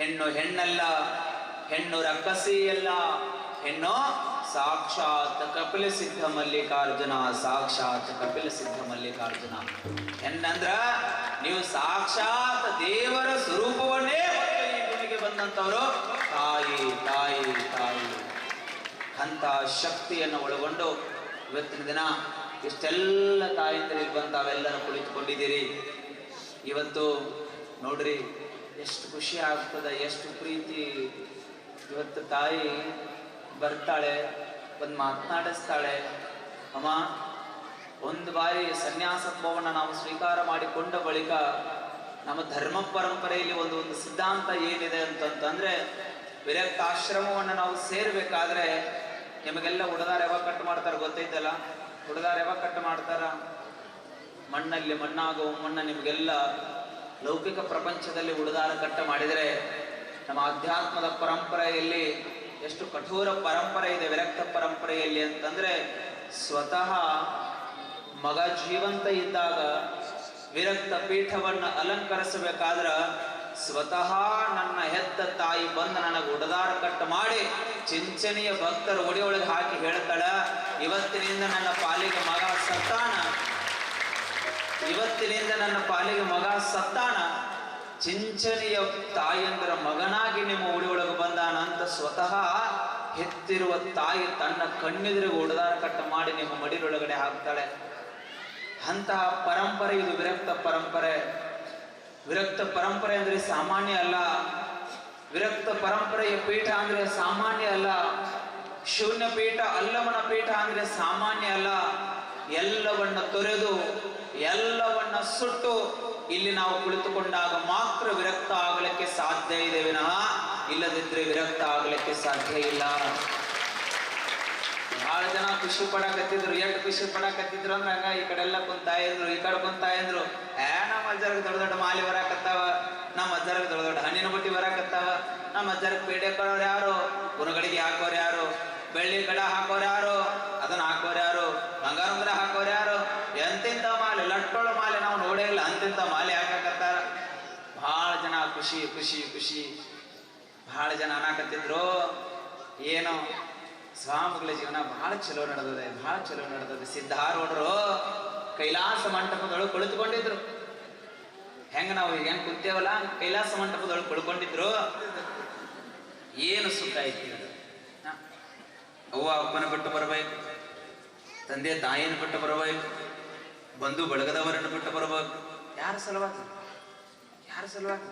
ಹೆಣ್ಣು ಹೆಣ್ಣಲ್ಲ, ಹೆಣ್ಣು ರಕ್ಕಸಿ ಅಲ್ಲ. ಹೆಣ್ಣು ಸಾಕ್ಷಾತ್ ಕಪಿಲ ಸಿದ್ಧ ಮಲ್ಲಿಕಾರ್ಜುನ, ಸಾಕ್ಷಾತ್ ಕಪಿಲ ಸಿದ್ಧ ಮಲ್ಲಿಕಾರ್ಜುನ. ಹೆಣ್ಣಂದ್ರ ನೀವು ಸಾಕ್ಷಾತ್ ದೇವರ ಸ್ವರೂಪವನ್ನೇ ಭೂಮಿಗೆ ಬಂದಂತವರು ತಾಯಿ ತಾಯಿ ತಾಯಿ. ಅಂತ ಶಕ್ತಿಯನ್ನು ಒಳಗೊಂಡು ಇವತ್ತಿನ ದಿನ ಇಷ್ಟೆಲ್ಲ ತಾಯಂದಿರಲ್ಲಿ ಬಂದು ತಾವೆಲ್ಲರೂ ಕುಳಿತುಕೊಂಡಿದ್ದೀರಿ. ಇವತ್ತು ನೋಡ್ರಿ ಎಷ್ಟು ಖುಷಿ ಆಗ್ತದೆ, ಎಷ್ಟು ಪ್ರೀತಿ ಇವತ್ತು ತಾಯಿ ಬರ್ತಾಳೆ ಒಂದು ಮಾತನಾಡಿಸ್ತಾಳೆ. ಅಮ್ಮ, ಒಂದು ಬಾರಿ ಸನ್ಯಾಸತ್ವವನ್ನು ನಾವು ಸ್ವೀಕಾರ ಮಾಡಿಕೊಂಡ ಬಳಿಕ ನಮ್ಮ ಧರ್ಮ ಪರಂಪರೆಯಲ್ಲಿ ಒಂದು ಒಂದು ಸಿದ್ಧಾಂತ ಏನಿದೆ ಅಂತಂತಂದ್ರೆ ವಿರಕ್ತಾಶ್ರಮವನ್ನು ನಾವು ಸೇರ್ಬೇಕಾದ್ರೆ ನಿಮಗೆಲ್ಲ ಹುಡುಗಾರ ಯಾವಾಗ ಕಟ್ ಮಾಡ್ತಾರೆ ಗೊತ್ತೈತಲ್ಲ? ಹುಡುಗಾರ ಯಾವಾಗ ಕಟ್ ಮಾಡ್ತಾರ? ಮಣ್ಣಲ್ಲಿ ಮಣ್ಣಾಗೋ ಮಣ್ಣ ನಿಮಗೆಲ್ಲ ಲೌಕಿಕ ಪ್ರಪಂಚದಲ್ಲಿ ಉಳಿದಾರ ಕಟ್ಟ ಮಾಡಿದರೆ ನಮ್ಮ ಅಧ್ಯಾತ್ಮದ ಪರಂಪರೆಯಲ್ಲಿ ಎಷ್ಟು ಕಠೋರ ಪರಂಪರೆ ಇದೆ, ವಿರಕ್ತ ಪರಂಪರೆಯಲ್ಲಿ ಅಂತಂದ್ರೆ ಸ್ವತಃ ಮಗ ಜೀವಂತ ಇದ್ದಾಗ ವಿರಕ್ತ ಪೀಠವನ್ನು ಅಲಂಕರಿಸಬೇಕಾದ್ರ ಸ್ವತಃ ನನ್ನ ಹೆತ್ತ ತಾಯಿ ಬಂದು ನನಗೆ ಉಡದಾರ ಕಟ್ಟ ಮಾಡಿ ಚಿಂಚನೆಯ ಭಕ್ತರ ಒಡೆಯೊಳಗೆ ಹಾಕಿ ಹೇಳ್ತಾಳ, ಇವತ್ತಿನಿಂದ ನನ್ನ ಪಾಲಿಗೆ ಮಗ ಸತ್ತಾನ ಇವತ್ತಿನಿಂದ ನನ್ನ ಪಾಲಿಗೆ ಮಗ ಸತ್ತಾನ. ಚಿಂಚನಿಯ ತಾಯಂದ್ರ ಮಗನಾಗಿ ನಿಮ್ಮ ಉಳಿಯೊಳಗೆ ಬಂದಾನ ಅಂತ ಸ್ವತಃ ಹೆತ್ತಿರುವ ತಾಯಿ ತನ್ನ ಕಣ್ಣೆದುರಿಗೆ ಹೊಡೆದಾರ ಕಟ್ಟ ಮಾಡಿ ನಿಮ್ಮ ಮಡಿರೊಳಗಡೆ ಹಾಕ್ತಾಳೆ. ಅಂತಹ ಪರಂಪರೆ, ಇದು ವಿರಕ್ತ ಪರಂಪರೆ. ವಿರಕ್ತ ಪರಂಪರೆ ಅಂದ್ರೆ ಸಾಮಾನ್ಯ ಅಲ್ಲ. ವಿರಕ್ತ ಪರಂಪರೆಯ ಪೀಠ ಅಂದ್ರೆ ಸಾಮಾನ್ಯ ಅಲ್ಲ. ಶೂನ್ಯ ಪೀಠ ಅಲ್ಲವನ ಪೀಠ ಅಂದ್ರೆ ಸಾಮಾನ್ಯ ಅಲ್ಲ. ಎಲ್ಲವನ್ನ ತೊರೆದು ಎಲ್ಲವನ್ನ ಸುಟ್ಟು ಇಲ್ಲಿ ನಾವು ಕುಳಿತುಕೊಂಡಾಗ ಮಾತ್ರ ವಿರಕ್ತ ಆಗಲಿಕ್ಕೆ ಸಾಧ್ಯ ಇದೆ ವಿನಃ ಇಲ್ಲದಿದ್ರೆ ವಿರಕ್ತ ಆಗಲಿಕ್ಕೆ ಸಾಧ್ಯ ಇಲ್ಲ. ಬಹಳ ಜನ ಖುಷಿ ಪಡಕತ್ತಿದ್ರು. ಎಷ್ಟು ಖುಷಿ ಪಡಕತ್ತಿದ್ರು ಅಂದ್ರೆ ಹಂಗ ಈ ಕಡೆ ಎಲ್ಲ ಕುಂತಾ ಇದ್ರು, ಈ ಕಡೆ ಕುಂತಾ ಇದ್ರು. ಏ, ನಮ್ಮ ಅಜ್ಜರ್ಗೆ ದೊಡ್ಡ ದೊಡ್ಡ ಮಾಲಿ ಬರಾಕತ್ತಾವ. ನಮ್ಮ ಅಜ್ಜರ್ಗೆ ದೊಡ್ಡ ದೊಡ್ಡ ಹಣ್ಣಿನ ಬುಟ್ಟಿ ಬರಕತ್ತಾವ. ನಮ್ಮ ಅಜ್ಜರ್ಗೆ ಪೇಡೆ ಕೊಡೋರು ಯಾರು? ಗುರುಗಳಿಗೆ ಹಾಕೋರು ಯಾರು? ಬೆಳ್ಳಿ ಗಡ ಹಾಕೋರು ಯಾರು ಅದನ್ನ ಹಾಕೋರು ಯಾರು ಬಂಗಾರ ಉಂಗುರ ಹಾಕೋರು ಯಾರು ಎಂತಿಂತ ಮಾಲೆ ಲಟ್ಟೊಳ ಮಾಲೆ ನಾವು ನೋಡೇ ಇಲ್ಲ ಅಂತಿಂತ ಮಾಲೆ ಹಾಕಕತ್ತಾರ ಬಹಳ ಜನ ಖುಷಿ ಖುಷಿ. ಬಹಳ ಜನ ಅನಾಕತ್ತಿದ್ರು. ಏನು ಸ್ವಾಮಿಗಳ ಜೀವನ ಬಹಳ ಚಲೋ ನಡೆದದೆ, ಬಹಳ ಚಲೋ ನಡೆದದೆ. ಸಿದ್ಧಾರೂಢರು ಕೈಲಾಸ ಮಂಟಪದೊಳಗೆ ಕುಳಿತುಕೊಂಡಿದ್ರು. ಹೆಂಗ ನಾವು ಈಗ ಹೆಂಗ್ ಕುಂತೇವಲ್ಲ, ಕೈಲಾಸ ಮಂಟಪದೊಳಗೆ ಕುಳ್ಕೊಂಡಿದ್ರು ಏನು ಸುಖ ಐತಿ? ಅವ್ವ ಅಪ್ಪನ ಬಿಟ್ಟು ಬರಬೇಕು, ತಂದೆ ತಾಯಿನ ಬಿಟ್ಟು ಬರಬೇಕು, ಬಂಧು ಬಳಗದವರನ್ನು ಬಿಟ್ಟು ಬರಬೇಕು. ಯಾರ ಸಲುವಾಗಿ? ಯಾರ ಸಲುವಾಗಿ?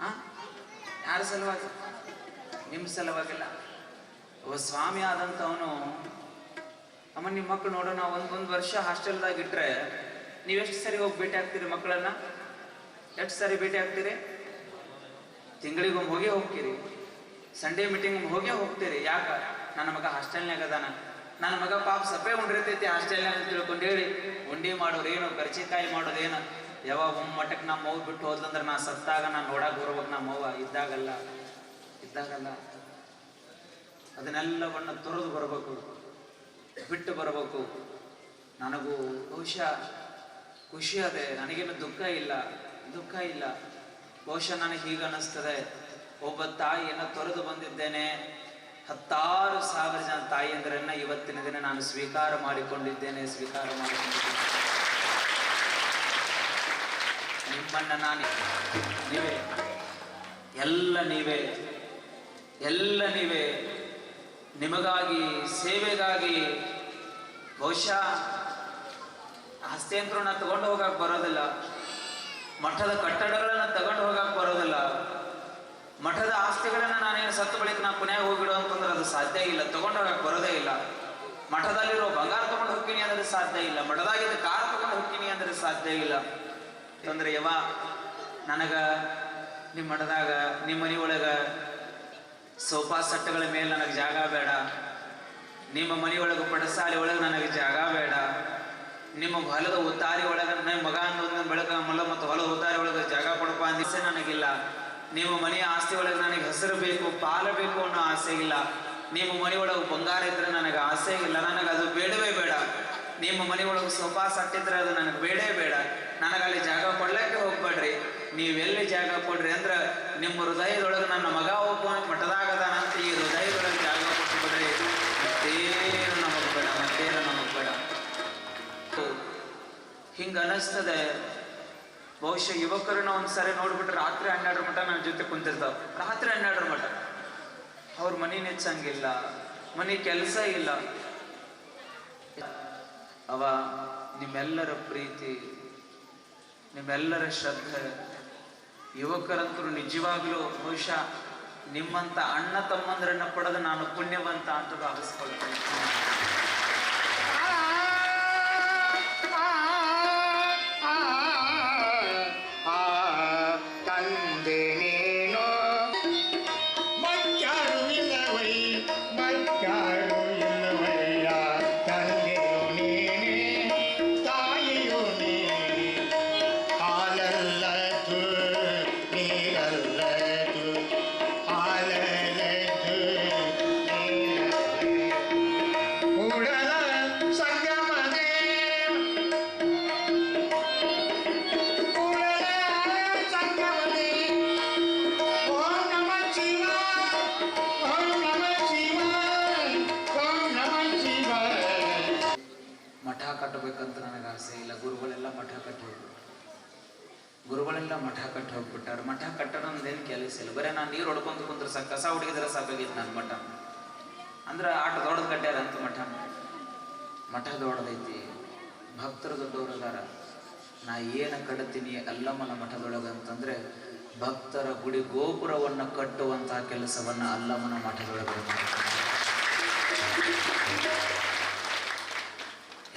ಯಾರ ಸಲುವಾಗಿ? ನಿಮ್ಮ ಸಲುವಾಗಿಲ್ಲ. ಒಬ್ಬ ಸ್ವಾಮಿ ಆದಂಥವನು ಅಮ್ಮ ನಿಮ್ಮ ಮಕ್ಕಳು ನೋಡೋಣ ಒಂದೊಂದು ವರ್ಷ ಹಾಸ್ಟೆಲ್ದಾಗ ಇಟ್ಟರೆ ನೀವೆಷ್ಟು ಸರಿ ಹೋಗಿ ಭೇಟಿ ಆಗ್ತೀರಿ ಮಕ್ಕಳನ್ನ ಎಷ್ಟು ಸರಿ ಭೇಟಿ ಆಗ್ತೀರಿ? ತಿಂಗಳಿಗೊಮ್ಮೆ ಹೋಗೇ ಹೋಗ್ತೀರಿ. ಸಂಡೇ ಮೀಟಿಂಗ್ ಹೋಗೇ ಹೋಗ್ತೀರಿ. ಯಾಕ? ನನ್ನ ಮಗ ಹಾಸ್ಟೆಲ್ನಾಗ ಅದಾನ. ನನ್ನ ಮಗ ಪಾಪ ಸಪ್ಪೆ ಉಂಡಿರ್ತೈತಿ ಹಾಸ್ಟೆಲ್ನಾಗ ತಿಳ್ಕೊಂಡು ಹೇಳಿ, ಉಂಡಿ ಏನು, ಕರ್ಚಿಕಾಯಿ ಮಾಡೋದೇನು ಯಾವಾಗ ಒಮ್ಮೆ ಮಟ್ಟಕ್ಕೆ ನಮ್ಮ ಮೌ ಬಿಟ್ಟು ಹೋದ್ಲಂದ್ರೆ ನಾ ಸತ್ತಾಗ ನಾನು ನೋಡಕ್ಕೆ ಬರ್ಬೇಕು ನಮ್ಮ ಅವ್ವ ಇದ್ದಾಗಲ್ಲ ಇದ್ದಾಗಲ್ಲ. ಅದನ್ನೆಲ್ಲವನ್ನ ತೊರೆದು ಬರಬೇಕು, ಬಿಟ್ಟು ಬರಬೇಕು. ನನಗೂ ಬಹುಶಃ ಖುಷಿ ಅದೇ ನನಗೇನು ದುಃಖ ಇಲ್ಲ ದುಃಖ ಇಲ್ಲ. ಬಹುಶಃ ನನಗೆ ಹೀಗೆ ಅನ್ನಿಸ್ತದೆ, ಒಬ್ಬ ತಾಯಿಯನ್ನು ತೊರೆದು ಬಂದಿದ್ದೇನೆ. ಹತ್ತಾರು ಸಾವಿರ ಜನ ತಾಯಿಯಂದ್ರನ್ನ ಇವತ್ತಿನ ದಿನ ನಾನು ಸ್ವೀಕಾರ ಮಾಡಿಕೊಂಡಿದ್ದೇನೆ ಸ್ವೀಕಾರ ಮಾಡಿಕೊಂಡಿದ್ದೇನೆ. ನಿಮ್ಮನ್ನ ನಾನೇ. ನೀವೇ. ಎಲ್ಲ ನೀವೇ. ಎಲ್ಲ ನೀವೇ. ನಿಮಗಾಗಿ, ಸೇವೆಗಾಗಿ ಬಹುಶಃ ಹಸ್ತಾಂತರನ ತಗೊಂಡು ಹೋಗಕ್ಕೆ ಬರೋದಿಲ್ಲ. ಮಠದ ಕಟ್ಟಡಗಳನ್ನ ತಗೊಂಡು ಹೋಗಕ್ಕೆ ಬರೋದಿಲ್ಲ. ಮಠದ ಆಸ್ತಿಗಳನ್ನ ನಾನೇನು ಸತ್ತು ಬಳಿಕ ನಾ ಪುಣ್ಯ ಹೋಗಿಡೋ ಅಂತಂದ್ರೆ ಅದು ಸಾಧ್ಯ ಇಲ್ಲ. ತಗೊಂಡು ಹೋಗಕ್ಕೆ ಬರೋದೇ ಇಲ್ಲ. ಮಠದಲ್ಲಿರೋ ಬಂಗಾರ ತಗೊಂಡು ಹೋಗ್ತೀನಿ ಅಂದ್ರೆ ಸಾಧ್ಯ ಇಲ್ಲ. ಮಠದಾಗಿದ್ದ ಕಾರ್ ತಗೊಂಡು ಹೋಗ್ತೀನಿ ಅಂದ್ರೆ ಸಾಧ್ಯ ಇಲ್ಲ. ತೊಂದ್ರೆ ಯವ ನನಗ ನಿಮ್ಮ ಮಠದಾಗ ನಿಮ್ಮ ಮನೆಯೊಳಗ ಸೋಫಾ ಸೆಟ್ಗಳ ಮೇಲೆ ನನಗೆ ಜಾಗ ಬೇಡ. ನಿಮ್ಮ ಮನೆಯೊಳಗೆ ಪಡಸಾಲಿ ಒಳಗೆ ನನಗೆ ಜಾಗ ಬೇಡ. ನಿಮ್ಮ ಹೊಲದ ಉತ್ತಾರಿ ಒಳಗೆ ನನ್ನ ಮಗ ಅನ್ನೋದನ್ನ ಬೆಳಕ ಮಲ್ಲ ಮತ್ತು ಹೊಲ ಉತ್ತಾರಿ ಒಳಗೆ ಜಾಗ ಕೊಡಪ್ಪ ಅಂದಿಸೆ ನನಗಿಲ್ಲ. ನಿಮ್ಮ ಮನೆಯ ಆಸ್ತಿ ಒಳಗೆ ನನಗೆ ಹೆಸರು ಬೇಕು, ಪಾಲ ಬೇಕು ಅನ್ನೋ ಆಸೆ ಇಲ್ಲ. ನಿಮ್ಮ ಮನೆಯೊಳಗೆ ಬಂಗಾರ ಇದ್ರೆ ನನಗೆ ಆಸೆ ಇಲ್ಲ. ನನಗೆ ಅದು ಬೇಡವೇ ಬೇಡ. ನಿಮ್ಮ ಮನೆಯೊಳಗೆ ಸೋಫಾ ಸಟ್ಟಿದ್ರೆ ಅದು ನನಗೆ ಬೇಡೇ ಬೇಡ. ನನಗೆ ಅಲ್ಲಿ ಜಾಗ ಕೊಡ್ಲಿಕ್ಕೆ ಹೋಗ್ಬೇಡ್ರಿ. ನೀವೆಲ್ಲಿ ಜಾಗ ಕೊಡ್ರಿ ಅಂದ್ರ ನಿಮ್ಮ ಹೃದಯದೊಳಗೆ ನನ್ನ ಮಗ ಒಬ್ಬ ಮಠದಾಗದಾನಂತ ಈ ಹೃದಯದೊಳಗೆ ಜಾಗ ಕೊಟ್ಟು ಬಿಡ್ರಿ ಮತ್ತೇನು ನಮಗ್ ಬೇಡ, ಮತ್ತೇನು ನಮಗ್ ಬೇಡ. ಹಿಂಗ ಅನಿಸ್ತದೆ. ಬಹುಶಃ ಯುವಕರನ್ನ ಒಂದ್ಸರಿ ನೋಡ್ಬಿಟ್ರೆ ರಾತ್ರಿ ಹನ್ನೆರಡರ ಮಠ ನನ್ನ ಜೊತೆ ಕುಂತಿರ್ತಾವ. ರಾತ್ರಿ ಹನ್ನೆರಡರ ಮಠ. ಅವ್ರ ಮನೆ ನೆಚ್ಚಂಗಿಲ್ಲ. ಮನೆ ಕೆಲಸ ಇಲ್ಲ. ಅವ ನಿಮ್ಮೆಲ್ಲರ ಪ್ರೀತಿ, ನಿಮ್ಮೆಲ್ಲರ ಶ್ರದ್ಧೆ. ಯುವಕರಂತೂ ನಿಜವಾಗ್ಲೂ ಬಹುಶಃ ನಿಮ್ಮಂತ ಅಣ್ಣ ತಮ್ಮಂದ್ರನ್ನ ಪಡೆದು ನಾನು ಪುಣ್ಯವಂತ ಅಂತ ಭಾವಿಸ್ಕೊಳ್ತೇನೆ.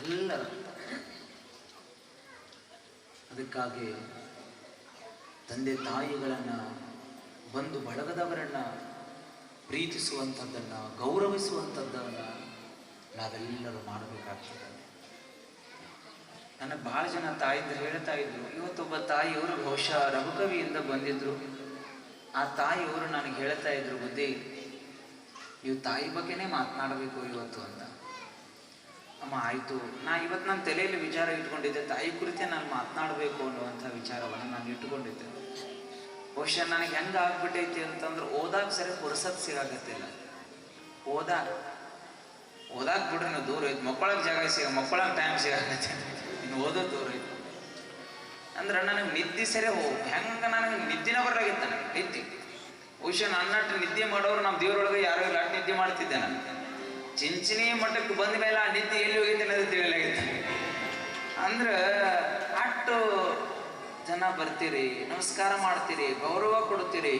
ಎಲ್ಲರೂ ಅದಕ್ಕಾಗಿ ತಂದೆ ತಾಯಿಗಳನ್ನ ಬಂದು ಬಳಗದವರನ್ನ ಪ್ರೀತಿಸುವಂಥದ್ದನ್ನ ಗೌರವಿಸುವಂಥದ್ದನ್ನ ನಾವೆಲ್ಲರೂ ಮಾಡಬೇಕಾಗ್ತದೆ. ನನ್ನ ಬಹಳ ಜನ ತಾಯಿದ್ರು ಹೇಳ್ತಾ ಇದ್ರು, ಇವತ್ತೊಬ್ಬ ತಾಯಿಯವರು ಬಹುಶಃ ರಘುಕವಿಯಿಂದ ಬಂದಿದ್ರು. ಆ ತಾಯಿಯವರು ನನಗೆ ಹೇಳ್ತಾ ಇದ್ರು, ಬುದ್ಧಿ ನೀವು ತಾಯಿ ಬಗ್ಗೆನೇ ಮಾತನಾಡಬೇಕು ಇವತ್ತು ಅಂತ. ಅಮ್ಮ, ಆಯಿತು. ನಾ ಇವತ್ತು ನನ್ನ ತಲೆಯಲ್ಲಿ ವಿಚಾರ ಇಟ್ಕೊಂಡಿದ್ದೆ. ತಾಯಿ ಕುರಿತೇ ನಾನು ಮಾತನಾಡಬೇಕು ಅನ್ನುವಂಥ ವಿಚಾರವನ್ನು ನಾನು ಇಟ್ಟುಕೊಂಡಿದ್ದೆ ಬಹುಶಃ ನನಗೆ ಹೆಂಗೆ ಆಗ್ಬಿಟ್ಟೈತಿ ಅಂತಂದ್ರೆ ಓದಾಗ ಸರಿ ಪುರ್ಸತ್ ಸಿಗಾಕತ್ತಿಲ್ಲ ಓದಾಗ ಓದಾಕ ಬಿಡ್ರಿ ನಾವು ದೂರ ಐತಿ ಮಕ್ಕಳಾಗ ಜಾಗ ಸಿಗ, ಮಕ್ಕಳಾಗ ಟೈಮ್ ಸಿಗಾಕತ್ತೆ. ಇನ್ನು ಓದೋದು ದೂರ ಐತಿ ಅಂದ್ರೆ ನನಗೆ ನಿದ್ದೆ ಸರಿ ಹೋ ಹೆಂಗೆ ನನಗೆ ನಿದ್ದಿನ ಬರಲಾಗಿತ್ತು ನನಗೆ ನಿದ್ದೆ. ಬಹುಶಃ ನನ್ನಟ್ಟು ನಿದ್ದೆ ಮಾಡೋರು ನಮ್ಮ ದೇವರೊಳಗೆ ಯಾರೋ ಇಲ್ಲ ನಿದ್ದೆ ಮಾಡ್ತಿದ್ದೆ ನಾನು. ಚಿಂಚಿನಿ ಮಟ್ಟಕ್ಕೆ ಬಂದ ಮೇಲೆ ಆ ನಿದ್ದೆ ಎಲ್ಲಿ ಹೋಗಿದ್ದೆ ಅನ್ನೋದು ತಿಳಿಯಲಾಗಿತ್ತು. ಅಂದ್ರೆ, ಅಟ್ಟು ಜನ ಬರ್ತೀರಿ, ನಮಸ್ಕಾರ ಮಾಡ್ತೀರಿ, ಗೌರವ ಕೊಡ್ತೀರಿ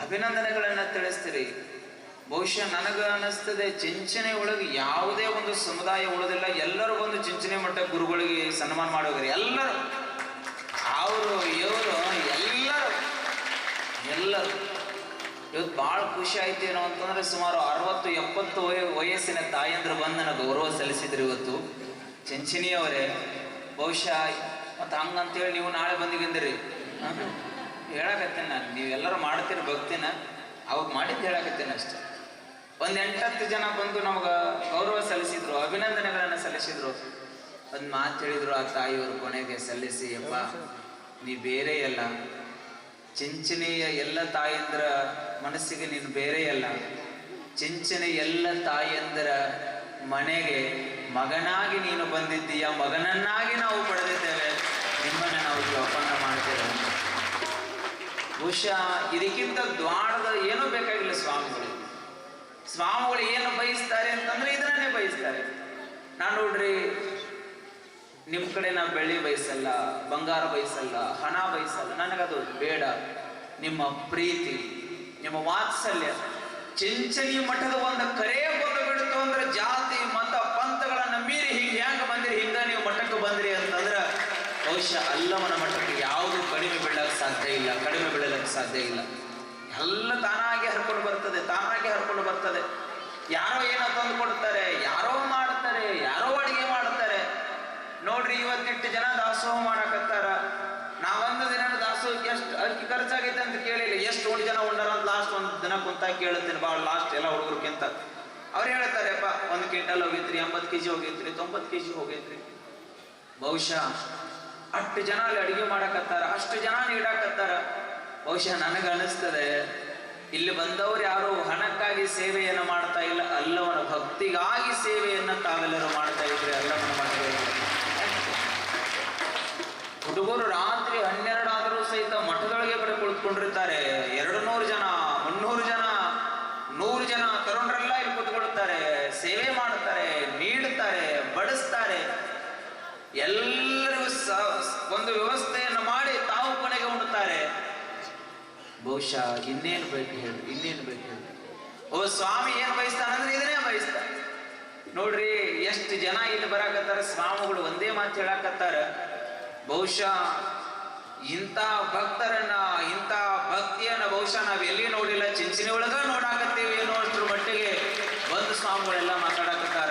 ಅಭಿನಂದನೆಗಳನ್ನ ತಿಳಿಸ್ತೀರಿ. ಬಹುಶಃ ನನಗೆ ಅನ್ನಿಸ್ತದೆ ಚಿಂಚನೆ ಒಳಗೆ ಯಾವುದೇ ಒಂದು ಸಮುದಾಯ ಉಳಿದಿಲ್ಲ. ಎಲ್ಲರೂ ಬಂದು ಚಿಂಚನೆ ಮಟ್ಟ ಗುರುಗಳಿಗೆ ಸನ್ಮಾನ ಮಾಡೋಗ್ರಿ ಎಲ್ಲರೂ. ಅವರು, ಇವರು ಎಲ್ಲರೂ ಇವತ್ತು ಭಾಳ ಖುಷಿ ಆಯ್ತು ಏನೋ ಅಂತಂದ್ರೆ ಸುಮಾರು ಅರವತ್ತು ಎಪ್ಪತ್ತು ವಯ ವಯಸ್ಸಿನ ತಾಯಂದ್ರು ಬಂದು ನನಗೆ ಗೌರವ ಸಲ್ಲಿಸಿದ್ರು ಇವತ್ತು. ಚಂಚಿನಿಯವರೇ ಬಹುಶಃ ಮತ್ತು ಹಂಗಂತೇಳಿ ನೀವು ನಾಳೆ ಬಂದಿರಿ ಹೇಳಕತ್ತೇನೆ ನಾನು. ನೀವೆಲ್ಲರೂ ಮಾಡ್ತೀರಿ ಭಕ್ತಿನ. ಅವಾಗ ಮಾಡಿದ್ದು ಹೇಳಕತ್ತೇನೆ ಅಷ್ಟೆ. ಒಂದು ಎಂಟತ್ತು ಜನ ಬಂದು ನಮ್ಗೆ ಗೌರವ ಸಲ್ಲಿಸಿದ್ರು, ಅಭಿನಂದನೆಗಳನ್ನು ಸಲ್ಲಿಸಿದ್ರು. ಒಂದು ಮಾತು ಹೇಳಿದ್ರು ಆ ತಾಯಿಯವರು ಕೊನೆಗೆ, ಸಲ್ಲಿಸಿ ಅಪ್ಪ, ನೀ ಬೇರೆ ಅಲ್ಲ. ಚಿಂಚನೆಯ ಎಲ್ಲ ತಾಯಂದ್ರ ಮನಸ್ಸಿಗೆ ನೀನು ಬೇರೆ ಅಲ್ಲ ಚಿಂಚನೆ ಎಲ್ಲ ತಾಯಂದ್ರ ಮನೆಗೆ ಮಗನಾಗಿ ನೀನು ಬಂದಿದ್ದೀಯ? ಮಗನನ್ನಾಗಿ ನಾವು ಪಡೆದಿದ್ದೇವೆ. ನಿಮ್ಮನ್ನ ನಾವು ಜೋಪಾನ ಮಾಡ್ತೇವೆ ಬಹುಶಃ ಇದಕ್ಕಿಂತ ದ್ವಾರದ ಏನೂ ಬೇಕಾಗಿಲ್ಲ ಸ್ವಾಮಿಗಳು. ಸ್ವಾಮಿಗಳು ಏನು ಬಯಸ್ತಾರೆ ಅಂತಂದ್ರೆ ಇದನ್ನೇ ಬಯಸ್ತಾರೆ. ನಾನು ನೋಡ್ರಿ ನಿಮ್ಮ ಕಡೆ ನಾ ಬೆಳ್ಳಿ ಬಯಸಲ್ಲ, ಬಂಗಾರ ಬಯಸಲ್ಲ, ಹಣ ಬಯಸಲ್ಲ, ನನಗದು ಬೇಡ. ನಿಮ್ಮ ಪ್ರೀತಿ, ನಿಮ್ಮ ವಾತ್ಸಲ್ಯ ಚಿಂಚನಿ ಮಠದ ಒಂದು ಕರೆ ಬಂದು ಬಿಡ್ತು ಅಂದ್ರೆ ಜಾತಿ, ಮತ, ಪಂಥಗಳನ್ನ ಮೀರಿ ಹಿಂಗೆ ಹೆಂಗ ಬಂದಿರಿ? ಹಿಂಗ ನೀವು ಮಠಕ್ಕೆ ಬಂದ್ರಿ ಅಂತಂದ್ರ ಬಹುಶಃ ಅಲ್ಲವನ ಮಠಕ್ಕೆ ಯಾವುದು ಕಡಿಮೆ ಬೀಳಕ್ಕೆ ಸಾಧ್ಯ ಇಲ್ಲ, ಕಡಿಮೆ ಬೀಳಲಿಕ್ಕೆ ಸಾಧ್ಯ ಇಲ್ಲ. ಎಲ್ಲ ತಾನಾಗಿ ಹರ್ಕೊಂಡು ಬರ್ತದೆ, ತಾನಾಗಿ ಹರ್ಕೊಂಡು ಬರ್ತದೆ. ಯಾರೋ ಏನೋ ತಂದು ಕೊಡ್ತಾರೆ, ಯಾರೋ ಮಾಡ್ತಾರೆ, ಯಾರೋ ನೋಡ್ರಿ ಇವತ್ತಿಟ್ಟು ಜನ ದಾಸೋಹ ಮಾಡಕತ್ತಾರ. ನಾವೊಂದು ದಿನ ದಾಸೋಹಕ್ಕೆ ಎಷ್ಟು ಅದಕ್ಕೆ ಖರ್ಚಾಗೈತೆ ಅಂತ ಕೇಳಿಲ್ಲ. ಎಷ್ಟು ಒಂದು ಜನ ಉಂಡಾರ ಅಂತ ಲಾಸ್ಟ್ ಒಂದು ದಿನ ಕುಂತ ಕೇಳುತ್ತೇನೆ. ಭಾಳ ಲಾಸ್ಟ್ ಎಲ್ಲ ಹುಡುಗರ್ಕಿಂತ ಅವ್ರು ಹೇಳ್ತಾರೆಪ್ಪ ಒಂದು ಕ್ವಿಂಟಲ್ ಹೋಗೈತ್ರಿ, ಎಂಬತ್ತು ಕೆ ಜಿ ಹೋಗೈತ್ರಿ, ತೊಂಬತ್ತು ಕೆ ಜಿ ಹೋಗೈತ್ರಿ. ಬಹುಶಃ ಅಷ್ಟು ಜನ ಅಲ್ಲಿ ಅಡುಗೆ ಮಾಡಕತ್ತಾರ, ಅಷ್ಟು ಜನ ನೀಡಾಕತ್ತಾರ ಬಹುಶಃ ನನಗೆ ಅನಿಸ್ತದೆ ಇಲ್ಲಿ ಬಂದವರು ಯಾರು ಹಣಕ್ಕಾಗಿ ಸೇವೆಯನ್ನು ಮಾಡ್ತಾ ಇಲ್ಲ, ಅಲ್ಲವನ ಭಕ್ತಿಗಾಗಿ ಸೇವೆಯನ್ನು ತಾವೆಲ್ಲರೂ ಮಾಡ್ತಾ ಇದ್ರಿ ಅಲ್ಲವನ ಮಠದಲ್ಲಿ ಹುಡುಗರು ರಾತ್ರಿ ಹನ್ನೆರಡು ಆದರೂ ಸಹಿತ ಮಠದೊಳಗೆ ಬರೀ ಕುಳಿತುಕೊಂಡಿರ್ತಾರೆ ಎರಡು ನೂರು ಜನ, ಮುನ್ನೂರು ಜನ, ನೂರು ಜನ ತರುಣರೆಲ್ಲ ಇಲ್ಲಿ ಕುತ್ಕೊಳ್ತಾರೆ ಸೇವೆ ಮಾಡುತ್ತಾರೆ, ನೀಡುತ್ತಾರೆ, ಬಡಿಸ್ತಾರೆ. ಎಲ್ಲರಿಗೂ ಒಂದು ವ್ಯವಸ್ಥೆಯನ್ನು ಮಾಡಿ ತಾವು ಕೊನೆಗೆ ಉಣ್ಣುತ್ತಾರೆ. ಬಹುಶಃ ಇನ್ನೇನು ಬೇಕು ಹೇಳಿ, ಇನ್ನೇನು ಬೇಕು ಹೇಳಿ. ಓ ಸ್ವಾಮಿ ಏನ್ ಬಯಸ್ತಾನಂದ್ರೆ ಇದನ್ನೇ ಬಯಸ್ತಾರೆ. ನೋಡ್ರಿ, ಎಷ್ಟು ಜನ ಇಲ್ಲಿ ಬರಾಕತ್ತಾರ, ಸ್ವಾಮಿಗಳು ಒಂದೇ ಮಾತು ಹೇಳಾಕತ್ತಾರ. ಬಹುಶಃ ಇಂಥ ಭಕ್ತರನ್ನ, ಇಂಥ ಭಕ್ತಿಯನ್ನ ಬಹುಶಃ ನಾವ್ ಎಲ್ಲಿ ನೋಡಿಲ್ಲ ಚಿಂಚಿನಿ ಒಳಗ ನೋಡಾಕತ್ತೀವಿ ಏನೋ ಅಷ್ಟ್ರ ಮಟ್ಟಿಗೆ ಬಂದು ಸ್ವಾಮಿಗಳೆಲ್ಲ ಮಾತಾಡಕತ್ತಾರ.